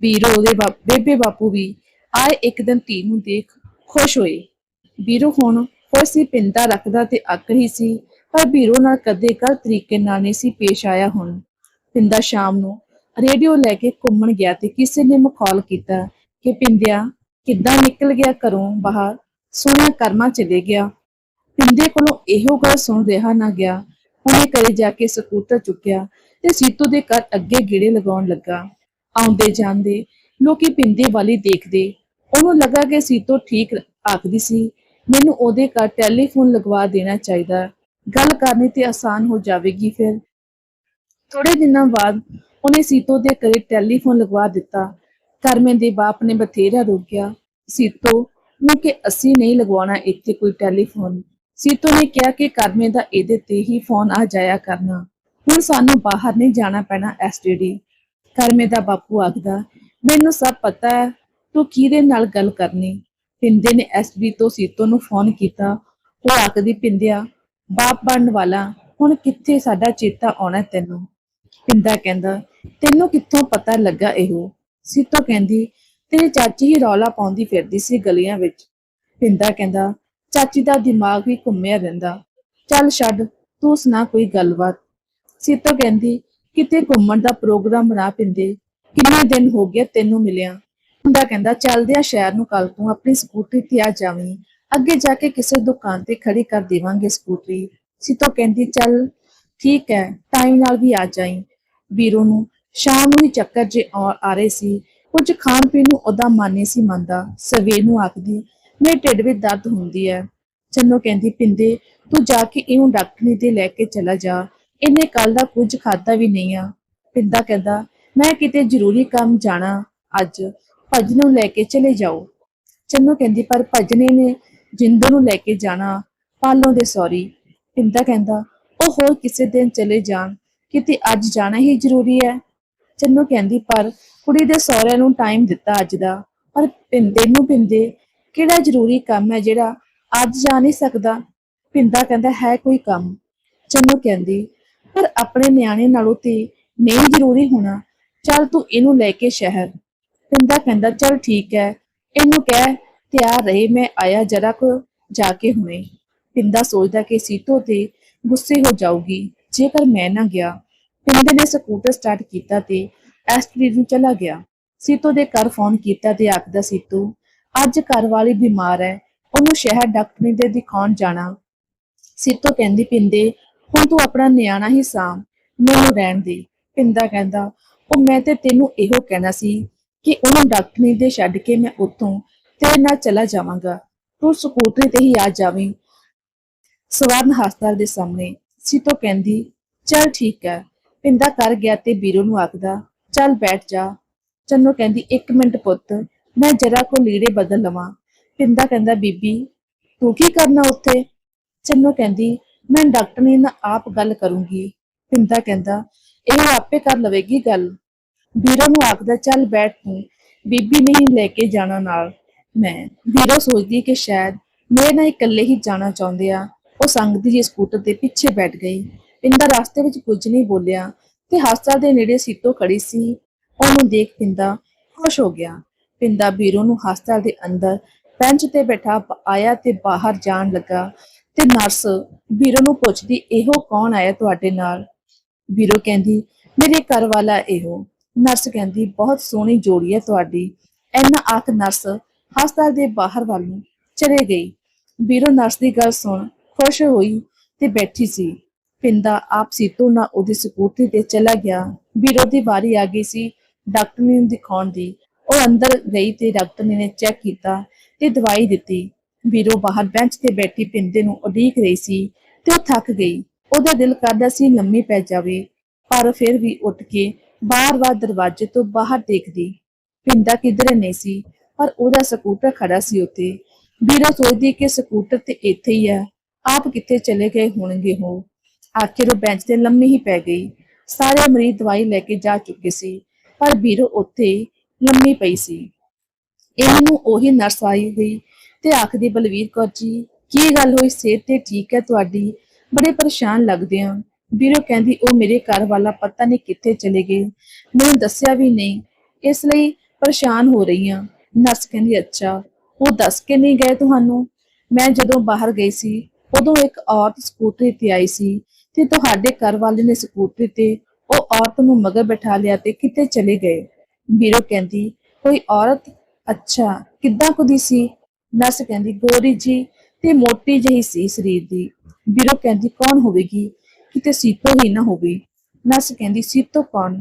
ਵੀਰੋ ਦੇ ਬਾ- ਬੇਬੇ ਬਾਪੂ ਵੀ ਆਏ ਇੱਕ ਦਿਨ ਧੀ ਨੂੰ ਦੇਖ, ਖੁਸ਼ ਹੋਏ। ਵੀਰੋ ਹੁਣ ਖੁਸ਼ ਸੀ, ਪਿੰਦਾ ਰੱਖਦਾ ਤੇ ਅੱਕ ਹੀ ਸੀ, ਪਰ ਵੀਰੋ ਨਾਲ ਕਦੇ ਗਲਤ ਤਰੀਕੇ ਨਾਲ ਨਹੀਂ ਸੀ ਪੇਸ਼ ਆਇਆ ਹੁਣ। ਪਿੰਦਾ ਸ਼ਾਮ ਨੂੰ ਰੇਡੀਓ ਲੈ ਕੇ ਘੁੰਮਣ ਗਿਆ ਤੇ ਕਿਸੇ ਨੇ ਮਖੌਲ ਕੀਤਾ ਕਿ, ਪਿੰਦਿਆ, ਕਿੱਦਾਂ ਨਿਕਲ ਗਿਆ ਘਰੋਂ ਬਾਹਰ? ਸੋਹਣਾ ਕਰਮਾ ਚਲੇ ਗਿਆ। ਪਿੰਦੇ ਕੋਲੋਂ ਇਹੋ ਗੱਲ ਸੁਣ ਰਿਹਾ ਨਾ ਗਿਆ। ਉਹਨੇ ਘਰੇ ਜਾ ਕੇ ਸਕੂਟਰ ਚੁੱਕਿਆ ਤੇ ਸੀਤੂ ਦੇ ਘਰ ਅੱਗੇ ਗੇੜੇ ਲਗਾਉਣ ਲੱਗਾ। ਆਉਂਦੇ ਜਾਂਦੇ ਲੋਕੀ ਪਿੰਦੇ ਵਾਲੀ ਦੇਖਦੇ। ਉਹਨੂੰ ਲੱਗਾ ਕਿ ਸੀਤੋ ਠੀਕ ਆਖਦੀ ਸੀ। ਮੈਨੂੰ ਉਹਦੇ ਘਰ ਟੈਲੀਫੋਨ ਲਗਵਾ ਦੇਣਾ ਚਾਹੀਦਾ। ਗੱਲ ਕਰਨੀ ਤੇ ਆਸਾਨ ਹੋ ਜਾਵੇਗੀ ਫਿਰ। ਥੋੜੇ ਦਿਨਾਂ ਬਾਅਦ ਉਹਨੇ ਸੀਤੋ ਦੇ ਘਰੇ ਟੈਲੀਫੋਨ ਲਗਵਾ ਦਿੱਤਾ। ਕਰਮੇ ਦੇ ਬਾਪ ਨੇ ਬਥੇਰਾ ਰੋਕਿਆ। ਸੀਤੋ ਨੂੰ ਕਿ ਅਸੀਂ ਨਹੀਂ ਲਗਵਾਉਣਾ ਇੱਥੇ ਕੋਈ ਟੈਲੀਫੋਨ ਸੀਤੋ ਨੇ ਕਿਹਾ ਕਿ ਕਰਮੇ ਦਾ ਇਹਦੇ ਤੇ ਹੀ ਫੋਨ ਆ ਜਾਇਆ ਕਰਨਾ। ਹੁਣ ਸਾਨੂੰ ਬਾਹਰ ਨਹੀਂ ਜਾਣਾ ਪੈਣਾ ਐਸਟੀਡੀ ਕਰਮੇ ਦਾ ਬਾਪੂ ਆਖਦਾ, ਮੈਨੂੰ ਸਭ ਪਤਾ ਹੈ, ਤੂੰ ਕਿਹਦੇ ਨਾਲ ਗੱਲ ਕਰਨੀ? ਪਿੰਦੇ ਨੇ ਐਸਡੀ ਤੋਂ ਸੀਤੋ ਨੂੰ ਫੋਨ ਕੀਤਾ। ਉਹ ਆਖਦੀ, ਪਿੰਦਿਆ, ਬਾਪ ਬਣਨ ਵਾਲਾ, ਹੁਣ ਕਿੱਥੇ ਸਾਡਾ ਚੇਤਾ ਆਉਣਾ ਤੈਨੂੰ? ਪਿੰਦਾ ਕਹਿੰਦਾ, ਤੈਨੂੰ ਕਿੱਥੋਂ ਪਤਾ ਲੱਗਾ ਇਹੋ? ਸੀਤੋ ਕਹਿੰਦੀ, ਤੇਰੀ ਚਾਚੀ ਹੀ ਰੌਲਾ ਪਾਉਂਦੀ ਫਿਰਦੀ ਸੀ ਗਲੀਆਂ ਵਿੱਚ। ਪਿੰਦਾ ਕਹਿੰਦਾ, ਚਾਚੀ ਦਾ ਦਿਮਾਗ ਵੀ ਘੁੰਮਿਆ ਰਹਿੰਦਾ। ਚੱਲ ਛੱਡ, ਤੂੰ ਸੁਣਾ ਕੋਈ ਗੱਲਬਾਤ? ਸੀਤੋ ਕਹਿੰਦੀ, ਕਿਤੇ ਘੁੰਮਣ ਦਾ ਪ੍ਰੋਗਰਾਮ ਬਣਾ ਪਿੰਦੇ। ਕਿੰਨੇ ਦਿਨ ਹੋ ਗਿਆ ਤੈਨੂੰ ਮਿਲਿਆ। ਮੁੰਡਾ ਕਹਿੰਦਾ ਚੱਲਦਿਆਂ ਸ਼ਹਿਰ ਨੂੰ ਕੱਲ ਤੂੰ, ਆਪਣੀ ਸਕੂਟਰੀ ਤੇ ਆ ਜਾਵੀਂ ਅੱਗੇ ਜਾ ਕੇ ਕਿਸੇ ਦੁਕਾਨ ਤੇ ਖੜੀ ਕਰ ਦੇਵਾਂਗੇ ਸਕੂਟਰੀ। ਸੀਤੋ ਕਹਿੰਦੀ, ਚੱਲ ਠੀਕ ਹੈ ਟਾਈਮ ਨਾਲ ਵੀ ਆ ਜਾਈਂ ਵੀਰੋ ਨੂੰ। ਸ਼ਾਮ ਨੂੰ ਹੀ ਚੱਕਰ ਜੇ ਆ ਰਹੇ ਸੀ। ਕੁਝ ਖਾਣ ਪੀਣ ਨੂੰ ਉਹਦਾ ਮਨ ਨਹੀਂ ਸੀ ਮੰਨਦਾ। ਸਵੇਰ ਨੂੰ ਆਖਦੀ, ਮੇਰੇ ਢਿੱਡ ਵਿੱਚ ਦਰਦ ਹੁੰਦੀ ਹੈ। ਚੰਨੋ ਕਹਿੰਦੀ, ਪਿੰਦੇ, ਤੂੰ ਜਾ ਕੇ ਇਹਨੂੰ ਡਾਕਟਰੀ ਤੇ ਲੈ ਕੇ ਚਲਾ ਜਾ। ਇਹਨੇ ਕੱਲ ਦਾ ਕੁਝ ਖਾਦਾ ਵੀ ਨਹੀਂ ਆ। ਪਿੰਦਾ ਕਹਿੰਦਾ, ਮੈਂ ਕਿਤੇ ਜ਼ਰੂਰੀ ਕੰਮ ਜਾਣਾ ਅੱਜ। ਭੱਜ ਨੂੰ ਲੈ ਕੇ ਚਲੇ ਜਾਓ। ਚੰਨੂ ਕਹਿੰਦੀ, ਪਰ ਭਜਨੇ ਨੇ ਜਿੰਦਰ ਨੂੰ ਲੈ ਕੇ ਜਾਣਾ। ਪਾਲੋਂ ਦੇ ਸੌਰੀ। ਪਿੰਦਾ ਕਹਿੰਦਾ, ਉਹ ਹੋਰ ਕਿਸੇ ਦਿਨ ਚਲੇ ਜਾਣ। ਕਿਤੇ ਅੱਜ ਜਾਣਾ ਹੀ ਜ਼ਰੂਰੀ ਹੈ। ਚੰਨੂ ਕਹਿੰਦੀ, ਪਰ ਕੁੜੀ ਦੇ ਸਹੁਰਿਆਂ ਨੂੰ ਟਾਈਮ ਦਿੱਤਾ ਅੱਜ ਦਾ। ਪਰ ਪਿੰਦੇ ਨੂੰ ਪਿੰਦੇ, ਕਿਹੜਾ ਜ਼ਰੂਰੀ ਕੰਮ ਹੈ ਜਿਹੜਾ ਅੱਜ ਜਾ ਨਹੀਂ ਸਕਦਾ? ਪਿੰਦਾ ਕਹਿੰਦਾ, ਹੈ ਕੋਈ ਕੰਮ। ਚੰਨੂ ਕਹਿੰਦੀ, ਪਰ ਆਪਣੇ ਨਿਆਣੇ ਨਾਲੋਂ ਤੇ ਨਹੀਂ ਜ਼ਰੂਰੀ ਹੋਣਾ। ਚੱਲ ਤੂੰ ਇਹਨੂੰ ਲੈ ਕੇ ਸ਼ਹਿਰ। ਪਿੰਦਾ ਕਹਿੰਦਾ, ਚੱਲ ਠੀਕ ਹੈ। ਇਹਨੂੰ ਕਹਿ, ਤਿਆਰ ਰਹੇ, ਮੈਂ ਆਇਆ ਜਰਾ ਕੋ ਜਾ ਕੇ ਹੁਣੇ। ਪਿੰਦਾ ਸੋਚਦਾ ਕਿ ਸੀਤੋ ਤੇ ਗੁੱਸੇ ਹੋ ਜਾਊਗੀ, ਜੇਕਰ ਮੈਂ ਨਾ ਗਿਆ। ਪਿੰਦੇ ਨੇ ਸਕੂਟਰ ਸਟਾਰਟ ਕੀਤਾ ਤੇ ਐਸਟਰੀ ਨੂੰ ਚਲਾ ਗਿਆ। ਸੀਤੋ ਦੇ ਘਰ ਫੋਨ ਕੀਤਾ ਤੇ ਆਖਦਾ, ਸੀਤੋ, ਅੱਜ ਘਰ ਵਾਲੀ ਬਿਮਾਰ ਹੈ, ਉਹਨੂੰ ਸ਼ਹਿਰ ਡਾਕਟਰ ਦੇ ਦਿਖਾਉਣ ਜਾਣਾ। ਸੀਤੋ ਕਹਿੰਦੀ, ਪਿੰਦੇ, ਹੁਣ ਤੂੰ ਆਪਣਾ ਨਿਆਣਾ ਹੀ ਸਾਂਭ, ਮੈਨੂੰ ਰਹਿਣ ਦੇ। ਪਿੰਦਾ ਕਹਿੰਦਾ, ਉਹ ਮੈਂ ਤੇ ਤੈਨੂੰ ਇਹੋ ਕਹਿਣਾ ਸੀ ਕਿ ਉਹਨੂੰ ਡਾਕਟਰੀ ਦੇ ਛੱਡ ਕੇ ਮੈਂ ਉੱਥੋਂ ਤੇਰੇ ਨਾਲ ਚਲਾ ਜਾਵਾਂਗਾ। ਤੂੰ ਸਕੂਟਰੀ ਤੇ ਹੀ ਆ ਜਾਵੀਂ। ਸਵਰਨ ਹਸਪਤਾਲ ਦੇ ਸਾਹਮਣੇ ਸੀਤੋ ਕਹਿੰਦੀ, ਚੱਲ ਠੀਕ ਹੈ। ਪਿੰਦਾ ਕਰ ਗਿਆ ਤੇ ਵੀਰੋ ਨੂੰ ਆਖਦਾ, ਚੱਲ ਬੈਠ ਜਾ। ਚੰਨੋ ਕਹਿੰਦੀ, ਇੱਕ ਮਿੰਟ ਪੁੱਤ, ਮੈਂ ਜਰਾ ਕੋ ਲੀੜੇ ਬਦਲ ਲਵਾਂ। ਪਿੰਦਾ ਕਹਿੰਦਾ, ਬੀਬੀ, ਤੂੰ ਕੀ ਕਰਨਾ ਉੱਥੇ? ਚੰਨੋ ਕਹਿੰਦੀ, ਮੈਂ ਡਾਕਟਰ ਨਾਲ ਆਪ ਗੱਲ ਕਰੂੰਗੀ। ਪਿੰਦਾ ਕਹਿੰਦਾ, ਇਹ ਆਪੇ ਕਰ ਲਵੇਗੀ ਗੱਲ। ਵੀਰੋ ਨੂੰ ਆਖਦਾ, ਚੱਲ ਬੈਠ ਤੂੰ, ਬੀਬੀ ਨਹੀਂ ਲੈ ਕੇ ਜਾਣਾ ਨਾਲ। ਮੈਂ ਵੀਰੋ ਸੋਚਦੀ ਕਿ ਸ਼ਾਇਦ ਮੇਰੇ ਨਾਲ ਇਕੱਲੇ ਹੀ ਜਾਣਾ ਚਾਹੁੰਦੇ ਆ। ਉਹ ਸੰਗਦੀ ਜੀ ਸਕੂਟਰ ਦੇ ਪਿੱਛੇ ਬੈਠ ਗਈ। ਪਿੰਦਾ ਰਸਤੇ ਵਿੱਚ ਕੁਝ ਨਹੀਂ ਬੋਲਿਆ ਤੇ ਹਸਪਤਾਲ ਦੇ ਨੇੜੇ ਸੀਟੋ ਖੜੀ ਸੀ। ਉਹਨੂੰ ਦੇਖ ਪਿੰਦਾ ਖੁਸ਼ ਹੋ ਗਿਆ। ਪਿੰਦਾ ਵੀਰੋ ਨੂੰ ਹਸਪਤਾਲ ਦੇ ਅੰਦਰ ਬੈਂਚ ਤੇ ਬੈਠਾ ਆਇਆ ਤੇ ਬਾਹਰ ਜਾਣ ਲੱਗਾ ਤੇ ਨਰਸ ਵੀਰੋ ਨੂੰ ਪੁੱਛਦੀ, ਇਹੋ ਕੌਣ ਆਇਆ ਤੁਹਾਡੇ ਨਾਲ? ਵੀਰੋ ਕਹਿੰਦੀ, ਮੇਰੇ ਘਰ ਵਾਲਾ ਇਹੋ। ਨਰਸ ਕਹਿੰਦੀ, ਬਹੁਤ ਸੋਹਣੀ ਜੋੜੀ ਹੈ ਤੁਹਾਡੀ। ਐਨਾ ਆਖ ਨਰਸ ਹਸਪਤਾਲ ਦੇ ਬਾਹਰ ਵੱਲ ਨੂੰ ਚਲੇ ਗਈ। ਵੀਰੋ, ਨਰਸ ਦੀ ਗੱਲ ਸੁਣ, ਖੁਸ਼ ਹੋਈ ਤੇ ਬੈਠੀ ਸੀ। ਪਿੰਦਾ ਆਪ ਸੀਤੋ ਨਾਲ ਉਹਦੀ ਸਕੂਟਰੀ ਤੇ ਚਲਾ ਗਿਆ। ਵੀਰੋ ਦੀ ਵਾਰੀ ਆ ਗਈ ਸੀ ਡਾਕਟਰ ਨੇ ਦਿਖਾਉਣ ਦੀ। ਉਹ ਅੰਦਰ ਗਈ ਤੇ ਡਾਕਟਰ ਨੇ ਚੈੱਕ ਕੀਤਾ ਤੇ ਦਵਾਈ ਦਿੱਤੀ। ਵੀਰੋ ਬਾਹਰ ਬੈਂਚ ਤੇ ਬੈਠੀ ਪਿੰਦੇ ਨੂੰ ਉਡੀਕ ਰਹੀ ਸੀ ਤੇ ਉਹ ਥੱਕ ਗਈ। ਉਹਦਾ ਦਿਲ ਕਰਦਾ ਸੀ ਲੰਮੀ ਪੈ ਜਾਵੇ, ਪਰ ਫਿਰ ਵੀ ਉੱਠ ਕੇ ਬਾਰ-ਬਾਰ ਦਰਵਾਜ਼ੇ ਤੋਂ ਬਾਹਰ ਦੇਖਦੀ। ਪਿੰਦਾ ਕਿਧਰੇ ਨਹੀਂ ਸੀ, ਪਰ ਉਹਦਾ ਸਕੂਟਰ ਖੜਾ ਸੀ ਉੱਥੇ। ਵੀਰੋ ਸੋਚਦੀ ਕਿ ਸਕੂਟਰ ਤੇ ਇੱਥੇ ਹੀ ਹੈ ਆਪ ਕਿੱਥੇ ਚਲੇ ਗਏ ਹੋਣਗੇ ਉਹ। ਆਖਿਰ ਉਹ ਬੈਂਚ ਤੇ ਲੰਮੀ ਹੀ ਪੈ ਗਈ। ਸਾਰੇ ਮਰੀਜ਼ ਦਵਾਈ ਲੈ ਕੇ ਜਾ ਚੁੱਕੇ ਸੀ, ਪਰ ਵੀਰੋ ਉੱਥੇ ਲੰਮੀ ਪਈ ਸੀ। ਇਹਨੂੰ ਉਹੀ ਨਰਸ ਆਈ ਗਈ ਤੇ ਆਖਦੀ, ਬਲਵੀਰ ਕੌਰ ਜੀ, ਕੀ ਗੱਲ ਹੋਈ? ਸਿਹਤ ਤੇ ਠੀਕ ਹੈ ਤੁਹਾਡੀ? ਬੜੇ ਪਰੇਸ਼ਾਨ ਲੱਗਦੇ ਆ। ਵੀਰੋ ਕਹਿੰਦੀ, ਉਹ ਮੇਰੇ ਘਰ ਵਾਲਾ ਪਤਾ ਨਹੀਂ ਕਿੱਥੇ ਚਲੇ ਗਏ। ਮੈਨੂੰ ਦੱਸਿਆ ਵੀ ਨਹੀਂ। ਇਸ ਲਈ ਪਰੇਸ਼ਾਨ ਹੋ ਰਹੀ ਹਾਂ। ਨਰਸ ਕਹਿੰਦੀ, ਅੱਛਾ, ਉਹ ਦੱਸ ਕੇ ਨਹੀਂ ਗਏ ਤੁਹਾਨੂੰ? ਮੈਂ ਜਦੋਂ ਬਾਹਰ ਗਈ ਸੀ, ਉਦੋਂ ਇੱਕ ਔਰਤ ਸਕੂਟਰੀ ਤੇ ਆਈ ਸੀ ਤੇ ਤੁਹਾਡੇ ਘਰ ਵਾਲੇ ਨੇ ਸਕੂਟਰੀ ਤੇ ਉਹ ਔਰਤ ਨੂੰ ਮਗਰ ਬਿਠਾ ਲਿਆ ਤੇ ਕਿੱਥੇ ਚਲੇ ਗਏ। ਵੀਰੋ ਕਹਿੰਦੀ, ਕੋਈ ਔਰਤ? ਅੱਛਾ, ਕਿੱਦਾਂ ਕੁਦੀ ਸੀ? ਨਰਸ ਕਹਿੰਦੀ, ਗੋਰੀ ਜੀ, ਤੇ ਮੋਟੀ ਜਿਹੀ ਸੀ ਸਰੀਰ ਦੀ। ਵੀਰੋ ਕਹਿੰਦੀ, ਕੌਣ ਹੋਵੇਗੀ? ਕਿਤੇ ਸੀਤੋ ਹੀ ਨਾ ਹੋਵੇ। ਨਰਸ ਕਹਿੰਦੀ ਸੀਤੋ ਕੌਣ?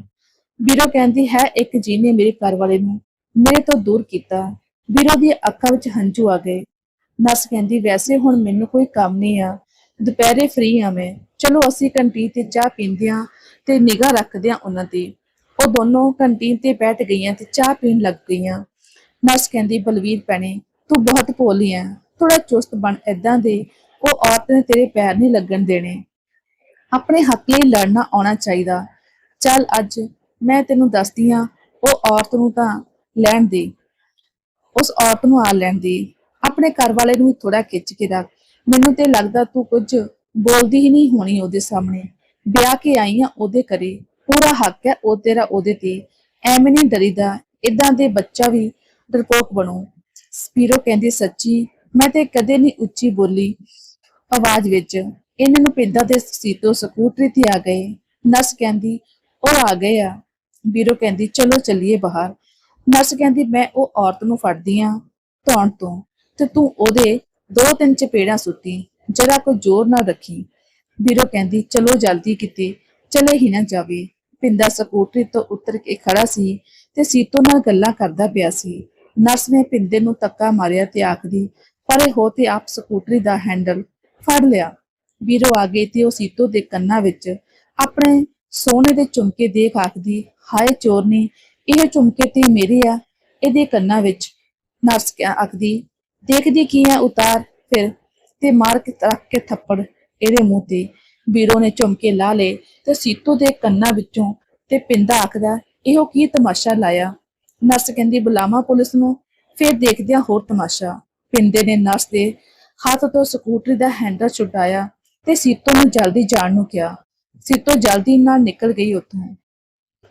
ਵੀਰੋ ਕਹਿੰਦੀ, ਹੈ ਇੱਕ ਜੀ ਨੇ ਮੇਰੇ ਘਰ ਵਾਲੇ ਨੂੰ ਮੇਰੇ ਤੋਂ ਦੂਰ ਕੀਤਾ। ਵੀਰੋ ਦੀ ਅੱਖਾਂ ਵਿੱਚ ਹੰਝੂ ਆ ਗਏ। ਨਰਸ ਕਹਿੰਦੀ, ਵੈਸੇ ਹੁਣ ਮੈਨੂੰ ਕੋਈ ਕੰਮ ਨਹੀਂ ਆ। ਦੁਪਹਿਰੇ ਫ੍ਰੀ ਆ ਮੈਂ। ਚਲੋ ਅਸੀਂ ਕੰਟੀਨ ਤੇ ਚਾਹ ਪੀਂਦੇ ਆ ਤੇ ਨਿਗਾਹ ਰੱਖਦੇ ਆ ਉਹਨਾਂ ਤੇ ਉਹ ਦੋਨੋਂ ਕੰਟੀਨ ਤੇ ਬੈਠ ਗਈਆਂ ਤੇ ਚਾਹ ਪੀਣ ਲੱਗ ਗਈਆਂ। ਨਰਸ ਕਹਿੰਦੀ, ਬਲਵੀਰ ਭੈਣੇ, ਤੂੰ ਬਹੁਤ ਭੋਲੀ ਆ ਥੋੜਾ ਚੁਸਤ ਬਣ ਏਦਾਂ ਦੇ। ਉਹ ਔਰਤ ਨੇ ਤੇਰੇ ਪੈਰ ਨਹੀਂ ਲੱਗਣ ਦੇਣੇ। ਆਪਣੇ ਹੱਕ ਲਈ ਲੜਨਾ ਆਉਣਾ ਚਾਹੀਦਾ। ਚੱਲ ਅੱਜ ਮੈਂ ਤੈਨੂੰ ਦੱਸਦੀ ਆ ਉਹ ਔਰਤ ਨੂੰ ਤਾਂ ਲੈਣ ਦੇ। ਉਸ ਔਰਤ ਨੂੰ ਆ ਲੈਣ ਦੇ। ਆਪਣੇ ਘਰ ਵਾਲੇ ਨੂੰ ਥੋੜਾ ਖਿੱਚ ਕੇ ਰੱਖ। ਮੈਨੂੰ ਤੇ ਲੱਗਦਾ ਤੂੰ ਕੁਝ ਬੋਲਦੀ ਹੀ ਨਹੀਂ ਹੋਣੀ ਉਹਦੇ ਸਾਹਮਣੇ। ਵਿਆਹ ਕੇ ਆਈ ਆ ਉਹਦੇ ਕਰੇ ਪੂਰਾ ਹੱਕ ਹੈ ਉਹ ਤੇਰਾ ਉਹਦੇ ਤੇ। ਐਵੇਂ ਨਹੀਂ ਡਰੀਦਾ। ਇਦਾਂ ਦੇ ਬੱਚਾ ਵੀ ਡਰਪੋਕ ਬਣੋ। ਸਪੀਰੋ ਕਹਿੰਦੀ, ਸੱਚੀ, ਮੈਂ ਤੇ ਕਦੇ ਨਹੀਂ ਉੱਚੀ ਬੋਲੀ। ਆਵਾਜ਼ ਵਿੱਚ ਇਹਨਾਂ ਨੂੰ ਪਿੰਡਾਂ ਦੇ ਸੀਤੋ ਸਕੂਟਰੀ ਤੇ ਆ ਗਏ। ਨਰਸ ਕਹਿੰਦੀ, ਉਹ ਆ ਗਏ ਆ। ਵੀਰੋ ਕਹਿੰਦੀ, ਚਲੋ ਚੱਲੀਏ ਬਾਹਰ। ਨਰਸ ਕਹਿੰਦੀ, ਮੈਂ ਉਹ ਔਰਤ ਨੂੰ ਫੜਦੀ ਆ ਧੌਣ ਤੋਂ ਤੇ ਤੂੰ ਉਹਦੇ ਦੋ ਤਿੰਨ ਚਪੇੜਾਂ ਸੁੱਤੀ ਜਰਾ ਕੋ ਜ਼ੋਰ ਨਾ ਰੱਖੀ। ਵੀਰੋ ਕਹਿੰਦੀ, ਚਲੋ ਜਲਦੀ ਕਿਤੇ, ਚਲੇ ਹੀ ਨਾ ਜਾਵੇ। ਪਿੰਦਾ ਸਕੂਟਰੀ ਤੋਂ ਉਤਰ ਕੇ ਖੜਾ ਸੀ ਤੇ ਸੀਤੋ ਨਾਲ ਗੱਲਾਂ ਕਰਦਾ ਪਿਆ ਸੀ। ਨਰਸ ਨੇ ਪਿੰਦੇ ਨੂੰ ਤੱਕਾ ਮਾਰਿਆ ਤੇ ਆਖਦੀ, ਪਰੇ ਹੋ ਤੇ ਆਪ ਸਕੂਟਰੀ ਦਾ ਹੈਂਡਲ ਫੜ ਲਿਆ। ਵੀਰੋ ਆ ਗਈ ਤੇ ਉਹ ਸੀਤੋ ਦੇ ਕੰਨਾਂ ਵਿੱਚ ਆਪਣੇ ਸੋਨੇ ਦੇ ਝੁਮਕੇ ਦੇਖ ਆਖਦੀ, ਹਾਏ ਚੋਰਨੀ, ਇਹ ਝੁਮਕੇ ਤੇ ਮੇਰੇ ਆ। ਇਹਦੇ ਕੰਨਾਂ ਵਿੱਚ ਨਰਸ ਕਿਆ ਆਖਦੀ, ਦੇਖਦੀ ਕੀ ਆ ਉਤਾਰ? ਫਿਰ ਤੇ ਮਾਰ ਕੇ ਰੱਖ ਕੇ ਥੱਪੜ ਇਹਦੇ ਮੂੰਹ ਤੇ। ਵੀਰੋ ਨੇ ਝੁਮਕੇ ਲਾ ਲਏ ਤੇ ਸੀਤੋ ਦੇ ਕੰਨਾਂ ਵਿੱਚੋਂ ਤੇ ਪਿੰਦਾ ਆਖਦਾ, ਇਹੋ ਕੀ ਤਮਾਸ਼ਾ ਲਾਇਆ? ਨਰਸ ਕਹਿੰਦੀ, ਬੁਲਾਵਾ ਪੁਲਿਸ ਨੂੰ। ਫਿਰ ਦੇਖਦਿਆਂ ਹੋਰ ਤਮਾਸ਼ਾ। ਪਿੰਦੇ ਨੇ ਨਰਸ ਦੇ ਹੱਥ ਤੋਂ ਸਕੂਟਰੀ ਦਾ ਹੈਂਡਲ ਛੁਡਾਇਆ। ਤੇ ਸੀਤੋ ਨੂੰ ਜਲਦੀ ਜਾਣ ਨੂੰ ਕਿਹਾ। ਸੀਤੋ ਜਲਦੀ ਨਾਲ ਨਿਕਲ ਗਈ ਉੱਥੋਂ।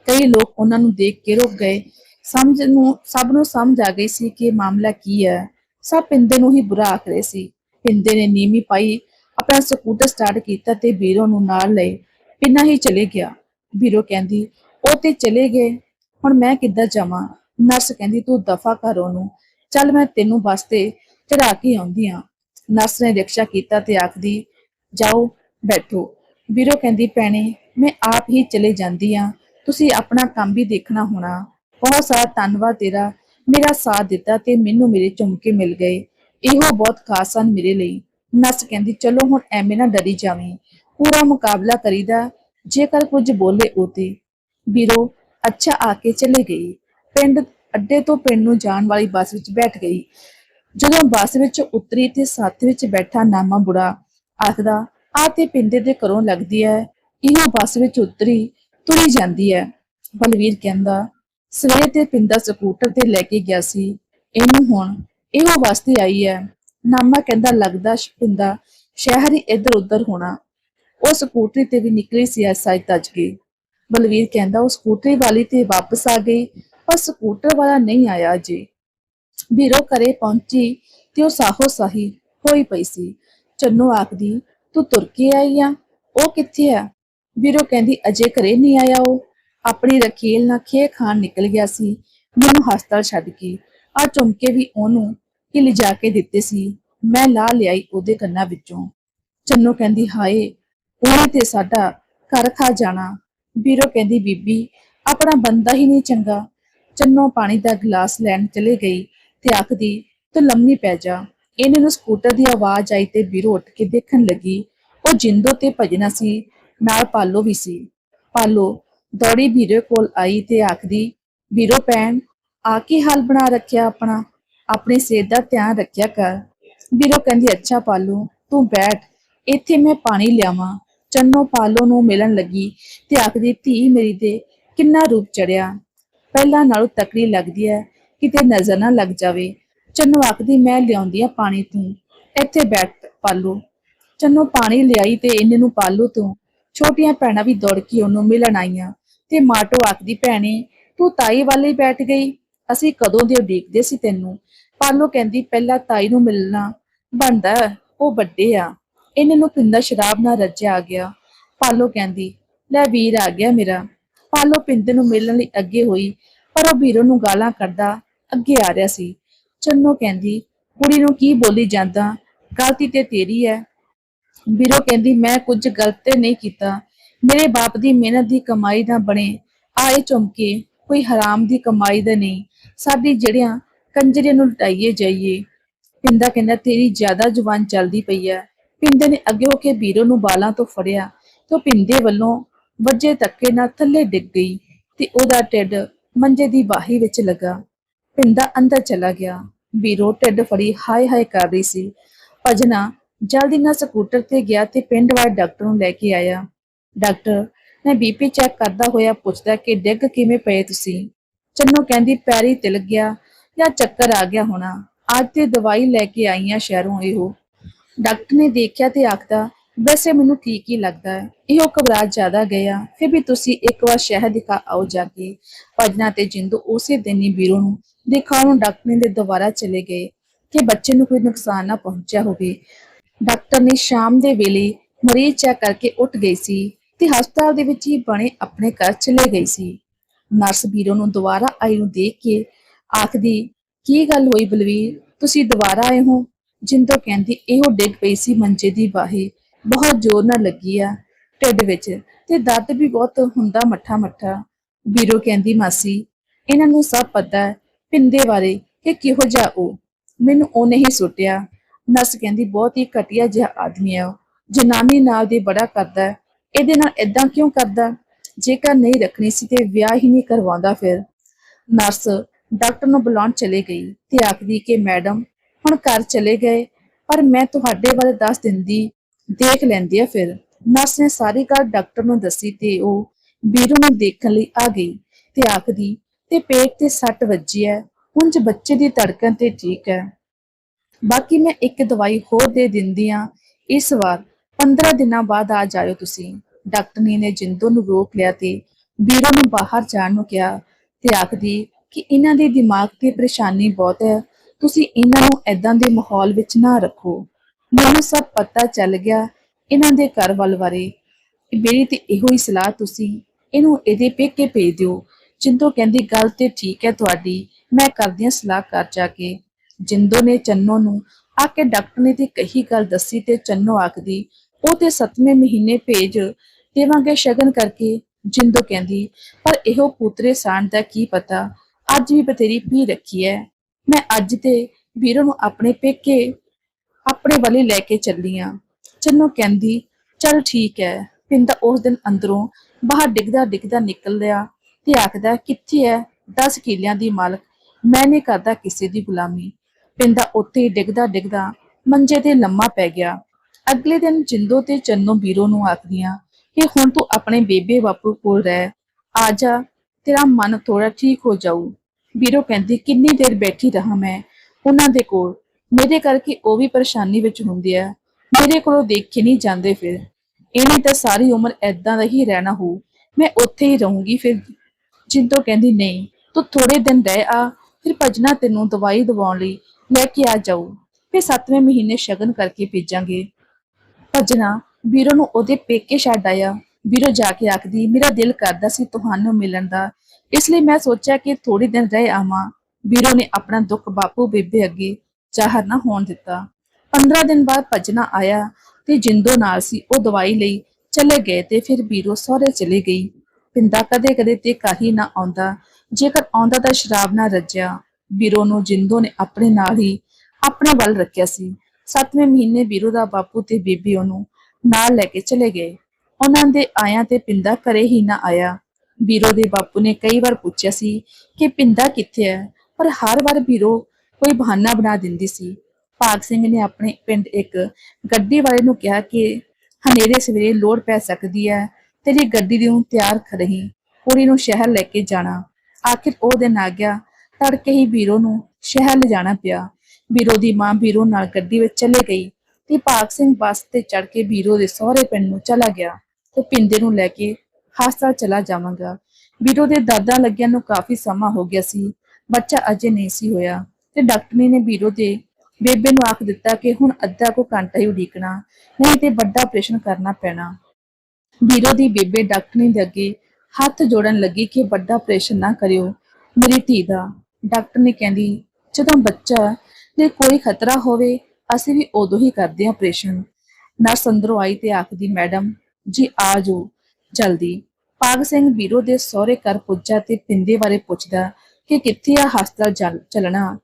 ਕਈ ਲੋਕ ਉਹਨਾਂ ਨੂੰ ਦੇਖ ਕੇ ਰੁਕ ਗਏ। ਸਮਝ ਨੂੰ, ਸਭ ਨੂੰ ਸਮਝ ਆ ਗਈ ਸੀ ਕਿ ਮਾਮਲਾ ਕੀ ਹੈ। ਸਭ ਪਿੰਦੇ ਨੂੰ ਹੀ ਬੁਰਾ ਆਖ ਰਹੇ ਸੀ। ਪਿੰਦੇ ਨੇ ਨੀਮੀ ਪਾਈ ਆਪਣਾ ਸਕੂਟਰ ਸਟਾਰਟ ਕੀਤਾ ਤੇ ਵੀਰੋ ਨੂੰ ਨਾਲ ਲਏ। ਪਿੰਨਾ ਹੀ ਚਲੇ ਗਿਆ। ਵੀਰੋ ਕਹਿੰਦੀ, ਉਹ ਤੇ ਚਲੇ ਗਏ। ਹੁਣ ਮੈਂ ਕਿੱਦਾਂ ਜਾਵਾਂ? ਨਰਸ ਕਹਿੰਦੀ, ਤੂੰ ਦਫਾ ਕਰ ਉਹਨੂੰ। ਚੱਲ ਮੈਂ ਤੈਨੂੰ ਬੱਸ ਤੇ ਚੜਾ ਕੇ ਆਉਂਦੀ ਆ। ਨਰਸ ਨੇ ਰਿਕਸ਼ਾ ਕੀਤਾ ਤੇ ਆਖਦੀ ਜਾਓ, ਬੈਠੋ। ਵੀਰੋ ਕਹਿੰਦੀ, ਭੈਣੇ, ਮੈਂ ਆਪ ਹੀ ਚਲੇ ਜਾਂਦੀ ਆ। ਤੁਸੀਂ ਆਪਣਾ ਕੰਮ ਵੀ ਦੇਖਣਾ ਹੋਣਾ। ਬਹੁਤ ਸਾਰਾ ਧੰਨਵਾਦ ਤੇਰਾ। ਮੇਰਾ ਸਾਥ ਦਿੱਤਾ ਤੇ ਮੈਨੂੰ ਮੇਰੇ ਝੁਮਕੇ ਮਿਲ ਗਏ। ਇਹੋ ਬਹੁਤ ਖਾਸ ਹਨ ਮੇਰੇ ਲਈ। ਨਰਸ ਕਹਿੰਦੀ, ਚਲੋ ਹੁਣ ਐਵੇਂ ਨਾ ਡਰੀ ਜਾਵੀਂ। ਪੂਰਾ ਮੁਕਾਬਲਾ ਕਰੀਦਾ, ਜੇਕਰ ਕੁਝ ਬੋਲੇ ਉਹ ਤੇ ਵੀਰੋ ਅੱਛਾ ਆ ਕੇ ਚਲੇ ਗਈ। ਪਿੰਡ, ਅੱਡੇ ਤੋਂ ਪਿੰਡ ਨੂੰ ਜਾਣ ਵਾਲੀ ਬੱਸ ਵਿੱਚ ਬੈਠ ਗਈ। ਜਦੋਂ ਬੱਸ ਵਿੱਚ ਉਤਰੀ ਤੇ ਸਾਥ ਵਿੱਚ ਬੈਠਾ ਨਾਮਾ ਬੁੜਾ ਆਖਦਾ, ਆ ਤੇ ਪਿੰਡੇ ਦੇ ਘਰੋਂ ਲੱਗਦੀ ਹੈ ਇਹੋ ਬੱਸ ਵਿੱਚ ਉਤਰੀ, ਤੁਰੀ ਜਾਂਦੀ ਹੈ ਬਲਵੀਰ ਕਹਿੰਦਾ, ਸਵੇਰ ਤੇ ਪਿੰਡਾ ਸਕੂਟਰ ਤੇ ਲੈ ਕੇ ਗਿਆ ਸੀ, ਇਹਨੂੰ ਹੁਣ ਇਹੋ ਵਾਸਤੇ ਆਈ ਹੈ ਨਾਮਾ ਕਹਿੰਦਾ, ਲੱਗਦਾ ਪਿੰਡਾ ਸ਼ਹਿਰ ਹੀ ਇੱਧਰ ਉੱਧਰ ਹੋਣਾ। ਉਹ ਸਕੂਟਰੀ ਤੇ ਵੀ ਨਿਕਲੀ ਸੀ ਐਸਾ ਤੱਜ ਗਈ ਬਲਵੀਰ ਕਹਿੰਦਾ, ਉਹ ਸਕੂਟਰੀ ਵਾਲੀ ਤੇ ਵਾਪਸ ਆ ਗਈ, ਪਰ ਸਕੂਟਰ ਵਾਲਾ ਨਹੀਂ ਆਇਆ ਜੀ ਵੀਰੋ ਘਰੇ ਪਹੁੰਚੀ ਤੇ ਉਹ ਸਾਹੋ ਸਾਹੀ ਹੋਈ ਪਈ ਸੀ। ਚੰਨੂ ਆਖਦੀ, ਤੂੰ ਤੁਰ ਕੇ ਆਈ ਆ? ਉਹ ਕਿੱਥੇ ਆ? ਵੀਰੋ ਕਹਿੰਦੀ, ਅਜੇ ਘਰੇ ਨਹੀਂ ਆਇਆ ਉਹ। ਆਪਣੀ ਰਕੀਲ ਨਾਲ ਖੇ ਖਾਨ ਨਿਕਲ ਗਿਆ ਸੀ। ਮੈਨੂੰ ਹਸਪਤਾਲ ਛੱਡ ਕੇ। ਆ ਚੁੰਮਕੇ ਵੀ ਉਹਨੂੰ ਕਿ ਲਿਜਾ ਕੇ ਦਿੱਤੇ ਸੀ। ਮੈਂ ਲਾ ਲਿਆਈ ਉਹਦੇ ਕੰਨਾਂ ਵਿੱਚੋਂ। ਚੰਨੂ ਕਹਿੰਦੀ, ਹਾਏ, ਉਹਨੇ ਤੇ ਸਾਡਾ ਘਰ ਖਾ ਜਾਣਾ। ਵੀਰੋ ਕਹਿੰਦੀ, ਬੀਬੀ, ਆਪਣਾ ਬੰਦਾ ਹੀ ਨਹੀਂ ਚੰਗਾ। ਚੰਨੋ ਪਾਣੀ ਦਾ ਗਲਾਸ ਲੈਣ ਚਲੇ ਗਈ ਤੇ ਆਖਦੀ, ਤੂੰ ਲੰਮੀ ਪੈ ਜਾ। ਇਹਨੇ ਨੂੰ ਸਕੂਟਰ ਦੀ ਆਵਾਜ਼ ਆਈ ਤੇ ਬੀਰੋ ਉੱਠ ਕੇ ਦੇਖਣ ਲੱਗੀ। ਉਹ ਜਿੰਦੋ ਤੇ ਭਜਣਾ ਸੀ, ਨਾਲ ਪਾਲੋ ਵੀ ਸੀ। ਪਾਲੋ, ਦੌੜੀ ਵੀਰੇ ਕੋਲ ਆਈ ਤੇ ਆਖਦੀ, ਵੀਰੋ ਭੈਣ, ਆ ਕੇ ਹਾਲ ਬਣਾ ਰੱਖਿਆ ਆਪਣਾ? ਆਪਣੀ ਸਿਹਤ ਦਾ ਧਿਆਨ ਰੱਖਿਆ ਕਰ। ਵੀਰੋ ਕਹਿੰਦੀ, ਅੱਛਾ ਪਾਲੋ, ਤੂੰ ਬੈਠ, ਇੱਥੇ ਮੈਂ ਪਾਣੀ ਲਿਆਵਾਂ। ਚੰਨੋ ਪਾਲੋ ਨੂੰ ਮਿਲਣ ਲੱਗੀ ਤੇ ਆਖਦੀ, ਧੀ ਮੇਰੀ ਦੇ ਕਿੰਨਾ ਰੂਪ ਚੜਿਆ। ਪਹਿਲਾਂ ਨਾਲੋਂ ਤਕੜੀ ਲੱਗਦੀ ਹੈ, ਕਿਤੇ ਨਜ਼ਰ ਨਾ ਲੱਗ ਜਾਵੇ। ਚੰਨੂ ਆਖਦੀ, ਮੈਂ ਲਿਆਉਂਦੀ ਆ ਪਾਣੀ ਤੂੰ। ਇੱਥੇ ਬੈਠ ਪਾਲੂ। ਚੰਨੋ ਪਾਣੀ ਲਿਆਈ ਤੇ ਇਹਨੇ ਨੂੰ ਪਾਲੂ ਤੋਂ। ਛੋਟੀਆਂ ਭੈਣਾਂ ਵੀ ਦੌੜ ਕੇ ਉਹਨੂੰ ਮਿਲਣ ਆਈਆਂ। ਤੇ ਮਾਟੋ ਆਖਦੀ, ਭੈਣੇ, ਤੂੰ ਤਾਈ ਵਾਲੇ ਬੈਠ ਗਈ। ਅਸੀਂ ਕਦੋਂ ਦੇ ਉਡੀਕਦੇ ਸੀ ਤੈਨੂੰ? ਪਾਲੋ ਕਹਿੰਦੀ, ਪਹਿਲਾਂ ਤਾਈ ਨੂੰ ਮਿਲਣਾ ਬਣਦਾ, ਉਹ ਵੱਡੇ ਆ। ਇਹਨਾਂ ਨੂੰ ਪਿੰਦਾ ਸ਼ਰਾਬ ਨਾਲ ਰੱਜਿਆ ਆ ਗਿਆ। ਪਾਲੋ ਕਹਿੰਦੀ, ਲੈ ਵੀਰ ਆ ਗਿਆ ਮੇਰਾ। ਪਾਲੋ ਪਿੰਦੇ ਨੂੰ ਮਿਲਣ ਲਈ ਅੱਗੇ ਹੋਈ, ਪਰ ਉਹ ਵੀਰੋ ਨੂੰ ਗਾਲਾਂ ਕੱਢਦਾ ਅੱਗੇ ਆ ਰਿਹਾ ਸੀ। ਚੰਨੋ ਕਹਿੰਦੀ, ਕੁੜੀ ਨੂੰ ਕੀ ਬੋਲੀ ਜਾਂਦਾ? ਗਲਤੀ ਤੇ ਤੇਰੀ ਹੈ ਵੀਰੋ ਕਹਿੰਦੀ, ਮੈਂ ਕੁਝ ਗਲਤ ਤੇ ਨਹੀਂ ਕੀਤਾ। ਮੇਰੇ ਬਾਪ ਦੀ ਮਿਹਨਤ ਦੀ ਕਮਾਈ ਦਾ ਬਣੇ। ਆਏ ਚੁੰਮਕੇ, ਕੋਈ ਹਰਾਮ ਦੀ ਕਮਾਈ ਦਾ ਨਹੀਂ। ਸਾਡੀ ਜਿਹੜੀਆਂ ਕੰਜਰੇ ਨੂੰ ਲਟਾਈਏ ਜਾਈਏ। ਪਿੰਦਾ ਕਹਿੰਦਾ, ਤੇਰੀ ਜ਼ਿਆਦਾ ਜ਼ੁਬਾਨ ਚੱਲਦੀ ਪਈ ਹੈ ਪਿੰਦੇ ਨੇ ਅੱਗੇ ਹੋ ਕੇ ਵੀਰੋ ਨੂੰ ਬਾਲਾਂ ਤੋਂ ਫੜਿਆ ਤੇ ਉਹ ਪਿੰਦੇ ਵੱਲੋਂ ਵੱਜੇ ਧੱਕੇ ਨਾਲ ਥੱਲੇ ਡਿੱਗ ਗਈ ਤੇ ਉਹਦਾ ਢਿੱਡ ਮੰਜੇ ਦੀ ਬਾਹੀ ਵਿੱਚ ਲੱਗਾ। ਪਿੰਦਾ ਅੰਦਰ ਚਲਾ ਗਿਆ। ਬੀਰੋ ਢਿੱਡ ਫੜੀ, ਹਾਏ ਹਾਏ ਕਰ ਰਹੀ ਸੀ। ਭਜਨਾ ਜਲਦੀ ਨਾਲ ਸਕੂਟਰ ਤੇ ਗਿਆ ਤੇ ਪਿੰਡ ਵਾਲੇ ਡਾਕਟਰ ਨੂੰ ਲੈ ਕੇ ਆਇਆ। ਡਾਕਟਰ ਨੇ ਬੀਪੀ ਚੈੱਕ ਕਰਦਾ ਹੋਇਆ ਪੁੱਛਦਾ ਕਿ ਡਿੱਗ ਕਿਵੇਂ ਪਏ ਤੁਸੀਂ? ਚੰਨੋ ਕਹਿੰਦੀ ਪੈਰੀ ਤਿਲਕ ਗਿਆ ਜਾਂ ਚੱਕਰ ਆ ਗਿਆ ਹੋਣਾ। ਅੱਜ ਤੇ ਦਵਾਈ ਲੈ ਕੇ ਆਈਆਂ ਸ਼ਹਿਰੋਂ ਇਹੋ। ਡਾਕਟਰ ਨੇ ਦੇਖਿਆ ਤੇ ਆਖਦਾ, ਵੈਸੇ ਮੈਨੂੰ ਠੀਕ ਹੀ ਲੱਗਦਾ ਹੈ। ਇਹੋ ਘਬਰਾਹਟ ਜ਼ਿਆਦਾ ਗਿਆ। ਫਿਰ ਵੀ ਤੁਸੀਂ ਇੱਕ ਵਾਰ ਸ਼ਹਿਰ ਦਿਖਾ ਆਓ ਜਾ ਕੇ। ਭਜਨਾ ਤੇ ਜਿੰਦੂ ਉਸੇ ਦਿਨ ਹੀ ਬੀਰੋ ਨੂੰ ਦੇਖਾ ਦਿਖਾਉਣ ਡਾਕਟਰ ਦੇ ਦੁਬਾਰਾ ਚਲੇ ਗਏ ਕਿ ਬੱਚੇ ਨੂੰ ਕੋਈ ਨੁਕਸਾਨ ਨਾ ਪਹੁੰਚਿਆ ਹੋਵੇ। ਡਾਕਟਰ ਨੇ ਸ਼ਾਮ ਦੇ ਵੇਲੇ ਮਰੀਜ਼ ਚੈੱਕ ਕਰਕੇ ਉੱਠ ਗਈ ਸੀ ਤੇ ਹਸਪਤਾਲ ਦੇ ਵਿੱਚ ਹੀ ਬਣੇ ਆਪਣੇ ਘਰ ਚਲੇ ਗਈ ਸੀ। ਨਰਸ ਵੀਰੋ ਨੂੰ ਦੁਬਾਰਾ ਆਈ ਨੂੰ ਦੇਖ ਕੇ ਆਖਦੀ, ਕੀ ਗੱਲ ਹੋਈ ਬਲਵੀਰ? ਤੁਸੀਂ ਦੁਬਾਰਾ ਆਏ ਹੋ? ਜਿੰਦੋ ਕਹਿੰਦੀ, ਇਹੋ ਡਿੱਗ ਪਈ ਸੀ ਮੰਜੇ ਦੀ ਬਾਹੇ। ਬਹੁਤ ਜ਼ੋਰ ਨਾਲ ਲੱਗੀ ਆ ਢਿੱਡ ਵਿੱਚ ਤੇ ਦਰਦ ਵੀ ਬਹੁਤ ਹੁੰਦਾ ਮੱਠਾ ਮੱਠਾ ਵੀਰੋ ਕਹਿੰਦੀ, ਮਾਸੀ, ਇਹਨਾਂ ਨੂੰ ਸਭ ਪਤਾ ਹੈ ਪਿੰਦੇ ਬਾਰੇ ਕਿ ਕਿਹੋ ਜਿਹਾ ਉਹ? ਮੈਨੂੰ ਉਹਨੇ ਹੀ ਸੁੱਟਿਆ। ਨਰਸ ਕਹਿੰਦੀ, ਬਹੁਤ ਹੀ ਘਟੀਆ ਜਿਹਾ ਆਦਮੀ ਹੈ ਜਨਾਨੀ ਨਾਲ ਦੀ ਬੜਾ ਕਰਦਾ ਇਹਦੇ ਨਾਲ ਇਦਾਂ ਕਿਉਂ ਕਰਦਾ? ਜੇਕਰ ਨਹੀਂ ਰੱਖਣੀ ਸੀ ਤੇ ਵਿਆਹ ਹੀ ਨਹੀਂ ਕਰਵਾਉਂਦਾ ਫਿਰ। ਨਰਸ ਡਾਕਟਰ ਨੂੰ ਬੁਲਾਉਣ ਚਲੇ ਗਈ ਤੇ ਆਖਦੀ ਕਿ, ਮੈਡਮ, ਹੁਣ ਘਰ ਚਲੇ ਗਏ, ਪਰ ਮੈਂ ਤੁਹਾਡੇ ਬਾਰੇ ਦੱਸ ਦਿੰਦੀ, ਦੇਖ ਲੈਂਦੀ ਆ ਫਿਰ। ਨਰਸ ਨੇ ਸਾਰੀ ਗੱਲ ਡਾਕਟਰ ਨੂੰ ਦੱਸੀ ਤੇ ਉਹ ਵੀਰੂ ਨੂੰ ਦੇਖਣ ਲਈ ਆ ਗਈ ਤੇ ਆਖਦੀ ਤੇ ਪੇਟ ਤੇ ਸੱਟ ਵੱਜੀ ਹੈ। ਉਂਝ ਬੱਚੇ ਦੀ ਧੜਕਣ ਤੇ ਠੀਕ ਹੈ। ਬਾਕੀ ਮੈਂ ਇੱਕ ਦਵਾਈ ਹੋਰ ਦੇ ਦਿੰਦੀ ਆ ਇਸ ਵਾਰ 15 ਦਿਨਾਂ ਬਾਅਦ ਆ ਜਾਇਓ ਤੁਸੀਂ। ਡਾਕਟਰਨੀ ਨੇ ਜਿੰਦੋ ਨੂੰ ਰੋਕ ਲਿਆ ਤੇ ਵੀਰੋ ਨੂੰ ਬਾਹਰ ਜਾਣ ਨੂੰ ਕਿਹਾ ਤੇ ਆਖਦੀ ਕਿ ਇਹਨਾਂ ਦੇ ਦਿਮਾਗ ਤੇ ਪਰੇਸ਼ਾਨੀ ਬਹੁਤ ਹੈ। ਤੁਸੀਂ ਇਹਨਾਂ ਨੂੰ ਐਦਾਂ ਦੇ ਮਾਹੌਲ ਵਿੱਚ ਨਾ ਰੱਖੋ। ਮੈਨੂੰ ਸਭ ਪਤਾ ਚੱਲ ਗਿਆ ਇਹਨਾਂ ਦੇ ਘਰ ਵੱਲ ਬਾਰੇ। ਮੇਰੀ ਤੇ ਇਹੋ ਹੀ ਸਲਾਹ ਤੁਸੀਂ। ਇਹਨੂੰ ਇਹਦੇ ਪੇਕੇ ਭੇਜ ਦਿਓ। ਜਿੰਦੋ ਕਹਿੰਦੀ, ਗੱਲ ਤੇ ਠੀਕ ਹੈ ਤੁਹਾਡੀ, ਮੈਂ ਕਰਦੀ ਹਾਂ ਸਲਾਹ ਕਰ ਜਾ ਕੇ। ਜਿੰਦੋ ਨੇ ਚੰਨੋ ਨੂੰ ਆ ਕੇ ਡਾਕਟਰ ਨੇ ਤੇ ਕਹੀ ਗੱਲ ਦੱਸੀ ਤੇ ਚੰਨੋ ਆਖਦੀ, ਉਹ ਤੇ 7ਵੇਂ ਮਹੀਨੇ ਭੇਜ ਦੇਵਾਂਗੇ ਸ਼ਗਨ ਕਰਕੇ। ਜਿੰਦੋ ਕਹਿੰਦੀ, ਪਰ ਇਹੋ ਪੂਤਰੇ ਸਾਣ ਦਾ ਕੀ ਪਤਾ? ਅੱਜ ਵੀ ਬਤੇਰੀ ਪੀ ਰੱਖੀ ਹੈ ਮੈਂ ਅੱਜ ਤੇ ਵੀਰੋ ਨੂੰ ਆਪਣੇ ਪੇਕੇ, ਆਪਣੇ ਵਾਲੇ ਲੈ ਕੇ ਚੱਲੀ ਆਂ। ਚੰਨੋ ਕਹਿੰਦੀ, ਚਲ ਠੀਕ ਹੈ ਪਿੰਦਾ ਉਸ ਦਿਨ ਅੰਦਰੋਂ ਬਾਹਰ ਡਿੱਗਦਾ ਡਿੱਗਦਾ ਨਿਕਲ ਲਿਆ। ਤੇ ਆਖਦਾ, ਕਿੱਥੇ ਹੈ 10 ਕਿੱਲਿਆਂ ਦੀ ਮਾਲਕ। ਮੈਂ ਨਹੀਂ ਕਰਦਾ ਕਿਸੇ ਦੀ ਗੁਲਾਮੀ। ਪਿੰਦਾ ਉੱਥੇ ਡਿੱਗਦਾ ਡਿੱਗਦਾ ਮੰਜੇ ਤੇ ਲੰਮਾ ਪੈ ਗਿਆ। ਅਗਲੇ ਦਿਨ ਜਿੰਦੋ ਤੇ ਚੰਨੋ ਵੀਰੋ ਨੂੰ ਆਖਦੀਆਂ ਕਿ ਹੁਣ ਤੂੰ ਆਪਣੇ ਬੇਬੇ ਬਾਪੂ ਕੋਲ ਰਹਿ। ਆ ਜਾ, ਤੇਰਾ ਮਨ ਥੋੜਾ ਠੀਕ ਹੋ ਜਾਊ। ਵੀਰੋ ਕਹਿੰਦੀ, ਕਿੰਨੀ ਦੇਰ ਬੈਠੀ ਰਹਾ ਮੈਂ ਉਹਨਾਂ ਦੇ ਕੋਲ? ਮੇਰੇ ਕਰਕੇ ਉਹ ਵੀ ਪਰੇਸ਼ਾਨੀ ਵਿੱਚ ਹੁੰਦੇ ਆ। ਮੇਰੇ ਕੋਲੋਂ ਦੇਖ ਕੇ ਨਹੀਂ ਜਾਂਦੇ ਫਿਰ। ਇਹਨੇ ਤਾਂ ਸਾਰੀ ਉਮਰ ਐਦਾਂ ਦਾ ਹੀ ਰਹਿਣਾ ਹੋ ਮੈਂ ਉੱਥੇ ਹੀ ਰਹੂੰਗੀ ਫਿਰ ਜਿੰਦੋ ਕਹਿੰਦੀ, ਨਹੀਂ, ਤੂੰ ਥੋੜੇ ਦਿਨ ਰਹਿ ਆ, ਫਿਰ ਭਜਨਾ ਤੈਨੂੰ ਦਵਾਈ ਦਵਾਉਣ ਲਈ ਲੈ ਕੇ ਆ ਜਾਊ। ਫਿਰ 7ਵੇਂ ਮਹੀਨੇ ਸ਼ਗਨ ਕਰਕੇ ਭੇਜਾਂਗੇ। ਭਜਨਾ, ਵੀਰੋ ਨੂੰ ਉਹਦੇ ਪੇਕੇ ਛੱਡ ਆਇਆ। ਵੀਰੋ ਜਾ ਕੇ ਆਖਦੀ, ਮੇਰਾ ਦਿਲ ਕਰਦਾ ਸੀ ਤੁਹਾਨੂੰ ਮਿਲਣ ਦਾ। ਇਸ ਲਈ ਮੈਂ ਸੋਚਿਆ ਕਿ ਥੋੜੇ ਦਿਨ ਰਹਿ ਆਵਾਂ। ਵੀਰੋ ਨੇ ਆਪਣਾ ਦੁੱਖ ਬਾਪੂ ਬੇਬੇ ਅੱਗੇ ਜ਼ਾਹਰ ਨਾ ਹੋਣ ਦਿੱਤਾ। 15 ਦਿਨ ਬਾਅਦ ਭਜਨਾ ਆਇਆ ਤੇ ਜਿੰਦੋ ਨਾਲ ਸੀ, ਉਹ ਦਵਾਈ ਲਈ ਚਲੇ ਗਏ ਤੇ ਫਿਰ ਵੀਰੋ ਸਹੁਰੇ ਚਲੇ ਗਈ। ਪਿੰਦਾ ਕਦੇ ਕਦੇ ਤੇ ਕਾਹੀ ਨਾ ਆਉਂਦਾ। ਜੇਕਰ ਆਉਂਦਾ ਤਾਂ ਸ਼ਰਾਬ ਨਾਲ ਰੱਜਿਆ। ਵੀਰੋ ਨੂੰ ਜਿੰਦੋ ਨੇ ਆਪਣੇ ਨਾਲ ਹੀ ਆਪਣੇ ਵੱਲ ਰੱਖਿਆ ਸੀ। ਸੱਤਵੇਂ ਮਹੀਨੇ ਵੀਰੋ ਦਾ ਬਾਪੂ ਤੇ ਬੀਬੀ ਉਹਨੂੰ ਨਾਲ ਲੈ ਕੇ ਚਲੇ ਗਏ। ਉਹਨਾਂ ਦੇ ਆਇਆਂ ਤੇ ਪਿੰਦਾ ਘਰੇ ਹੀ ਨਾ ਆਇਆ। ਵੀਰੋ ਦੇ ਬਾਪੂ ਨੇ ਕਈ ਵਾਰ ਪੁੱਛਿਆ ਸੀ ਕਿ ਪਿੰਦਾ ਕਿੱਥੇ ਹੈ? ਪਰ ਹਰ ਵਾਰ ਵੀਰੋ ਕੋਈ ਬਹਾਨਾ ਬਣਾ ਦਿੰਦੀ ਸੀ। ਭਾਗ ਸਿੰਘ ਨੇ ਆਪਣੇ ਪਿੰਡ ਇੱਕ ਗੱਡੀ ਵਾਲੇ ਨੂੰ ਕਿਹਾ ਕਿ ਹਨੇਰੇ ਸਵੇਰੇ ਲੋੜ ਪੈ ਸਕਦੀ ਹੈ। ਤੇਰੀ ਗੱਡੀ ਦੀ ਨੂੰ ਤਿਆਰ ਰਹੀ, ਕੁੜੀ ਨੂੰ ਸ਼ਹਿਰ ਲੈ ਕੇ ਜਾਣਾ। ਆਖਿਰ ਉਹ ਦਿਨ ਆ ਗਿਆ, ਤੜਕੇ ਹੀ ਵੀਰੋ ਨੂੰ ਸ਼ਹਿਰ ਲਿਜਾਣਾ ਪਿਆ। ਵੀਰੋ ਦੀ ਮਾਂ ਵੀਰੋ ਨਾਲ ਗੱਡੀ ਵਿੱਚ ਚਲੇ ਗਈ ਤੇ ਭਾਗ ਸਿੰਘ ਬੱਸ ਤੇ ਚੜ ਕੇ ਵੀਰੋ ਦੇ ਸਹੁਰੇ ਪਿੰਡ ਨੂੰ ਚਲਾ ਗਿਆ ਤੇ ਪਿੰਦੇ ਨੂੰ ਲੈ ਕੇ ਹਸਪਤਾਲ ਚਲਾ ਜਾਵਾਂਗਾ। ਵੀਰੋ ਦੇ ਦਾਦਾ ਲੱਗਿਆ ਨੂੰ ਕਾਫੀ ਸਮਾਂ ਹੋ ਗਿਆ ਸੀ, ਬੱਚਾ ਅਜੇ ਨਹੀਂ ਸੀ ਹੋਇਆ ਤੇ ਡਾਕਟਰੀ ਨੇ ਵੀਰੋ ਦੇ ਬੇਬੇ ਨੂੰ ਆਖ ਦਿੱਤਾ ਕਿ ਹੁਣ ਅੱਧਾ ਕੋ ਘੰਟਾ ਹੀ ਉਡੀਕਣਾ, ਨਹੀਂ ਤੇ ਵੱਡਾ ਆਪਰੇਸ਼ਨ ਕਰਨਾ ਪੈਣਾ। ਵੀਰੋ ਦੀ ਬੇਬੇ ਡਾਕਟਰੀ ਦੇ ਅੱਗੇ ਹੱਥ ਜੋੜਨ ਲੱਗੀ ਕਿ ਵੱਡਾ ਆਪਰੇਸ਼ਨ ਨਾ ਕਰਿਓ। ਮੇਰੀ ਧੀ ਦਾ ਡਾਕਟਰ ਨੇ ਕਹਿੰਦੀ, ਜਦੋਂ ਬੱਚਾ ਦੇ ਕੋਈ ਖਤਰਾ ਹੋਵੇ, ਅਸੀਂ ਵੀ ਉਦੋਂ ਹੀ ਕਰਦੇ ਹਾਂ ਆਪਰੇਸ਼ਨ ਨਰਸ ਅੰਦਰੋਂ ਆਈ ਤੇ ਆਖਦੀ, ਮੈਡਮ, ਜੀ ਆ ਜਾਓ, ਜਲਦੀ। ਪਾਗ ਸਿੰਘ ਵੀਰੋ ਦੇ ਸਹੁਰੇ ਘਰ ਪੁੱਜਾ ਤੇ ਪਿੰਦੇ ਬਾਰੇ ਪੁੱਛਦਾ ਕਿ ਕਿੱਥੇ ਆ ਹਸਪਤਾਲ ਚੱਲ- ਚੱਲਣਾ?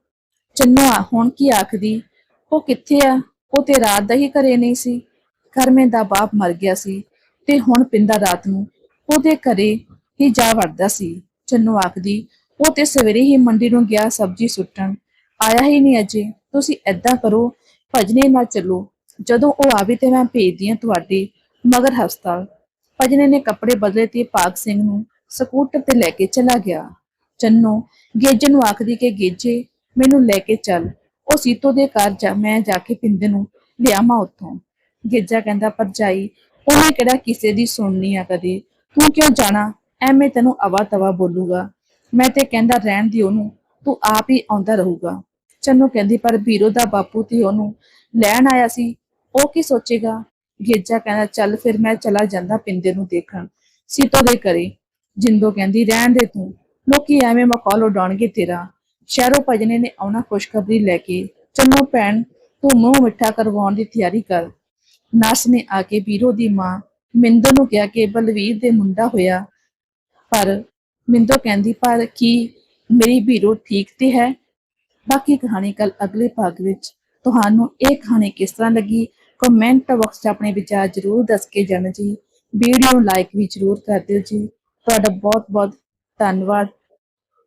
ਚੰਨੋ ਆ ਹੁਣ ਕੀ ਆਖਦੀ, ਉਹ ਕਿੱਥੇ ਆ? ਉਹ ਤੇ ਰਾਤ ਦਾ ਹੀ ਘਰੇ ਨਹੀਂ ਸੀ। ਕਰਮੇ ਦਾ ਬਾਪ ਮਰ ਗਿਆ ਸੀ। ਤੇ ਹੁਣ ਪਿੰਦਾ ਰਾਤ ਨੂੰ ਉਹਦੇ ਘਰੇ ਹੀ ਜਾ ਵੜਦਾ ਸੀ। ਚੰਨੋ ਆਖਦੀ, ਉਹ ਤੇ ਸਵੇਰੇ ਹੀ ਮੰਡੀ ਨੂੰ ਗਿਆ ਸਬਜ਼ੀ ਸੁੱਟਣ। ਆਇਆ ਹੀ ਨਹੀਂ ਅਜੇ। ਤੁਸੀਂ ਐਦਾਂ ਕਰੋ, ਭਜਨੇ ਨਾਲ ਚੱਲੋ। ਜਦੋਂ ਉਹ ਆਵੇ ਤੇ ਮੈਂ ਭੇਜਦੀ ਹਾਂ ਤੁਹਾਡੇ ਮਗਰ ਹਸਪਤਾਲ। ਭਜਨੇ ਨੇ ਕੱਪੜੇ ਬਦਲੇ ਤੇ ਭਾਗ ਸਿੰਘ ਨੂੰ ਸਕੂਟਰ ਤੇ ਲੈ ਕੇ ਚਲਾ ਗਿਆ। ਚੰਨੋ ਗੇਜੇ ਨੂੰ ਆਖਦੀ ਕਿ, ਗੇਜੇ, ਮੈਨੂੰ ਲੈ ਕੇ ਚੱਲ। ਉਹ ਸੀਤੋ ਦੇ ਘਰ ਜਾ, ਮੈਂ ਜਾ ਕੇ ਪਿੰਦੇ ਨੂੰ ਲਿਆਵਾਂ ਉੱਥੋਂ। ਗੇਜਾ ਕਹਿੰਦਾ, ਭਰਜਾਈ ਉਹਨੇ ਕਿਹੜਾ ਕਿਸੇ ਦੀ ਸੁਣਨੀ ਆ ਕਦੇ? ਤੂੰ ਕਿਉਂ ਜਾਣਾ? ਐਵੇਂ ਤੈਨੂੰ ਅਵਾ ਤਵਾ ਬੋਲੂਗਾ। ਮੈਂ ਤੇ ਕਹਿੰਦਾ ਰਹਿਣ ਦੀ ਉਹਨੂੰ। ਤੂੰ ਆਪ ਹੀ ਆਉਂਦਾ ਰਹੂਗਾ। ਚੰਨੂ ਕਹਿੰਦੀ, ਪਰ ਵੀਰੋ ਦਾ ਬਾਪੂ ਤੇ ਉਹਨੂੰ ਲੈਣ ਆਇਆ ਸੀ। ਉਹ ਕੀ ਸੋਚੇਗਾ? ਗੇਜਾ ਕਹਿੰਦਾ, ਚੱਲ ਫਿਰ ਮੈਂ ਚਲਾ ਜਾਂਦਾ ਪਿੰਦੇ ਨੂੰ ਦੇਖਣ। ਸੀਤੋ ਦੇ ਕਰੇ ਜਿੰਦੋ ਕਹਿੰਦੀ, ਰਹਿਣ ਦੇ ਤੂੰ। ਲੋਕੀ ਐਵੇਂ ਮਕੌਲ ਉਡਾਉਣਗੇ ਤੇਰਾ। ਸ਼ਹਿਰੋਂ ਭਜਨੇ ਨੇ ਆਉਣਾ ਖੁਸ਼ਖਬਰੀ ਲੈ ਕੇ। ਚੰਨੋ ਭੈਣ, ਤੂੰ ਮੂੰਹ ਮਿੱਠਾ ਕਰਵਾਉਣ ਦੀ ਤਿਆਰੀ ਕਰ। ਨਰਸ ਨੇ ਆ ਕੇ ਵੀਰੋ ਦੀ ਮਾਂ ਮਿੰਦੋ ਨੂੰ ਕਿਹਾ ਕਿ ਬਲਵੀਰ ਦੇ ਮੁੰਡਾ ਹੋਇਆ। ਪਰ ਮਿੰਦੋ ਕਹਿੰਦੀ, ਪਰ ਕੀ ਮੇਰੀ ਵੀਰੋ ਠੀਕ ਤੇ ਹੈ? ਬਾਕੀ ਕਹਾਣੀ ਕੱਲ ਅਗਲੇ ਭਾਗ ਵਿੱਚ ਤੁਹਾਨੂੰ ਇਹ ਕਹਾਣੀ ਕਿਸ ਤਰ੍ਹਾਂ ਲੱਗੀ? ਕਮੈਂਟ ਬਾਕਸ 'ਚ ਆਪਣੇ ਵਿਚਾਰ ਜ਼ਰੂਰ ਦੱਸ ਕੇ ਜਾਣਾ ਜੀ। ਵੀਡੀਓ ਨੂੰ ਲਾਈਕ ਵੀ ਜ਼ਰੂਰ ਕਰ ਦਿਓ ਜੀ। ਤੁਹਾਡਾ ਬਹੁਤ ਬਹੁਤ ਧੰਨਵਾਦ।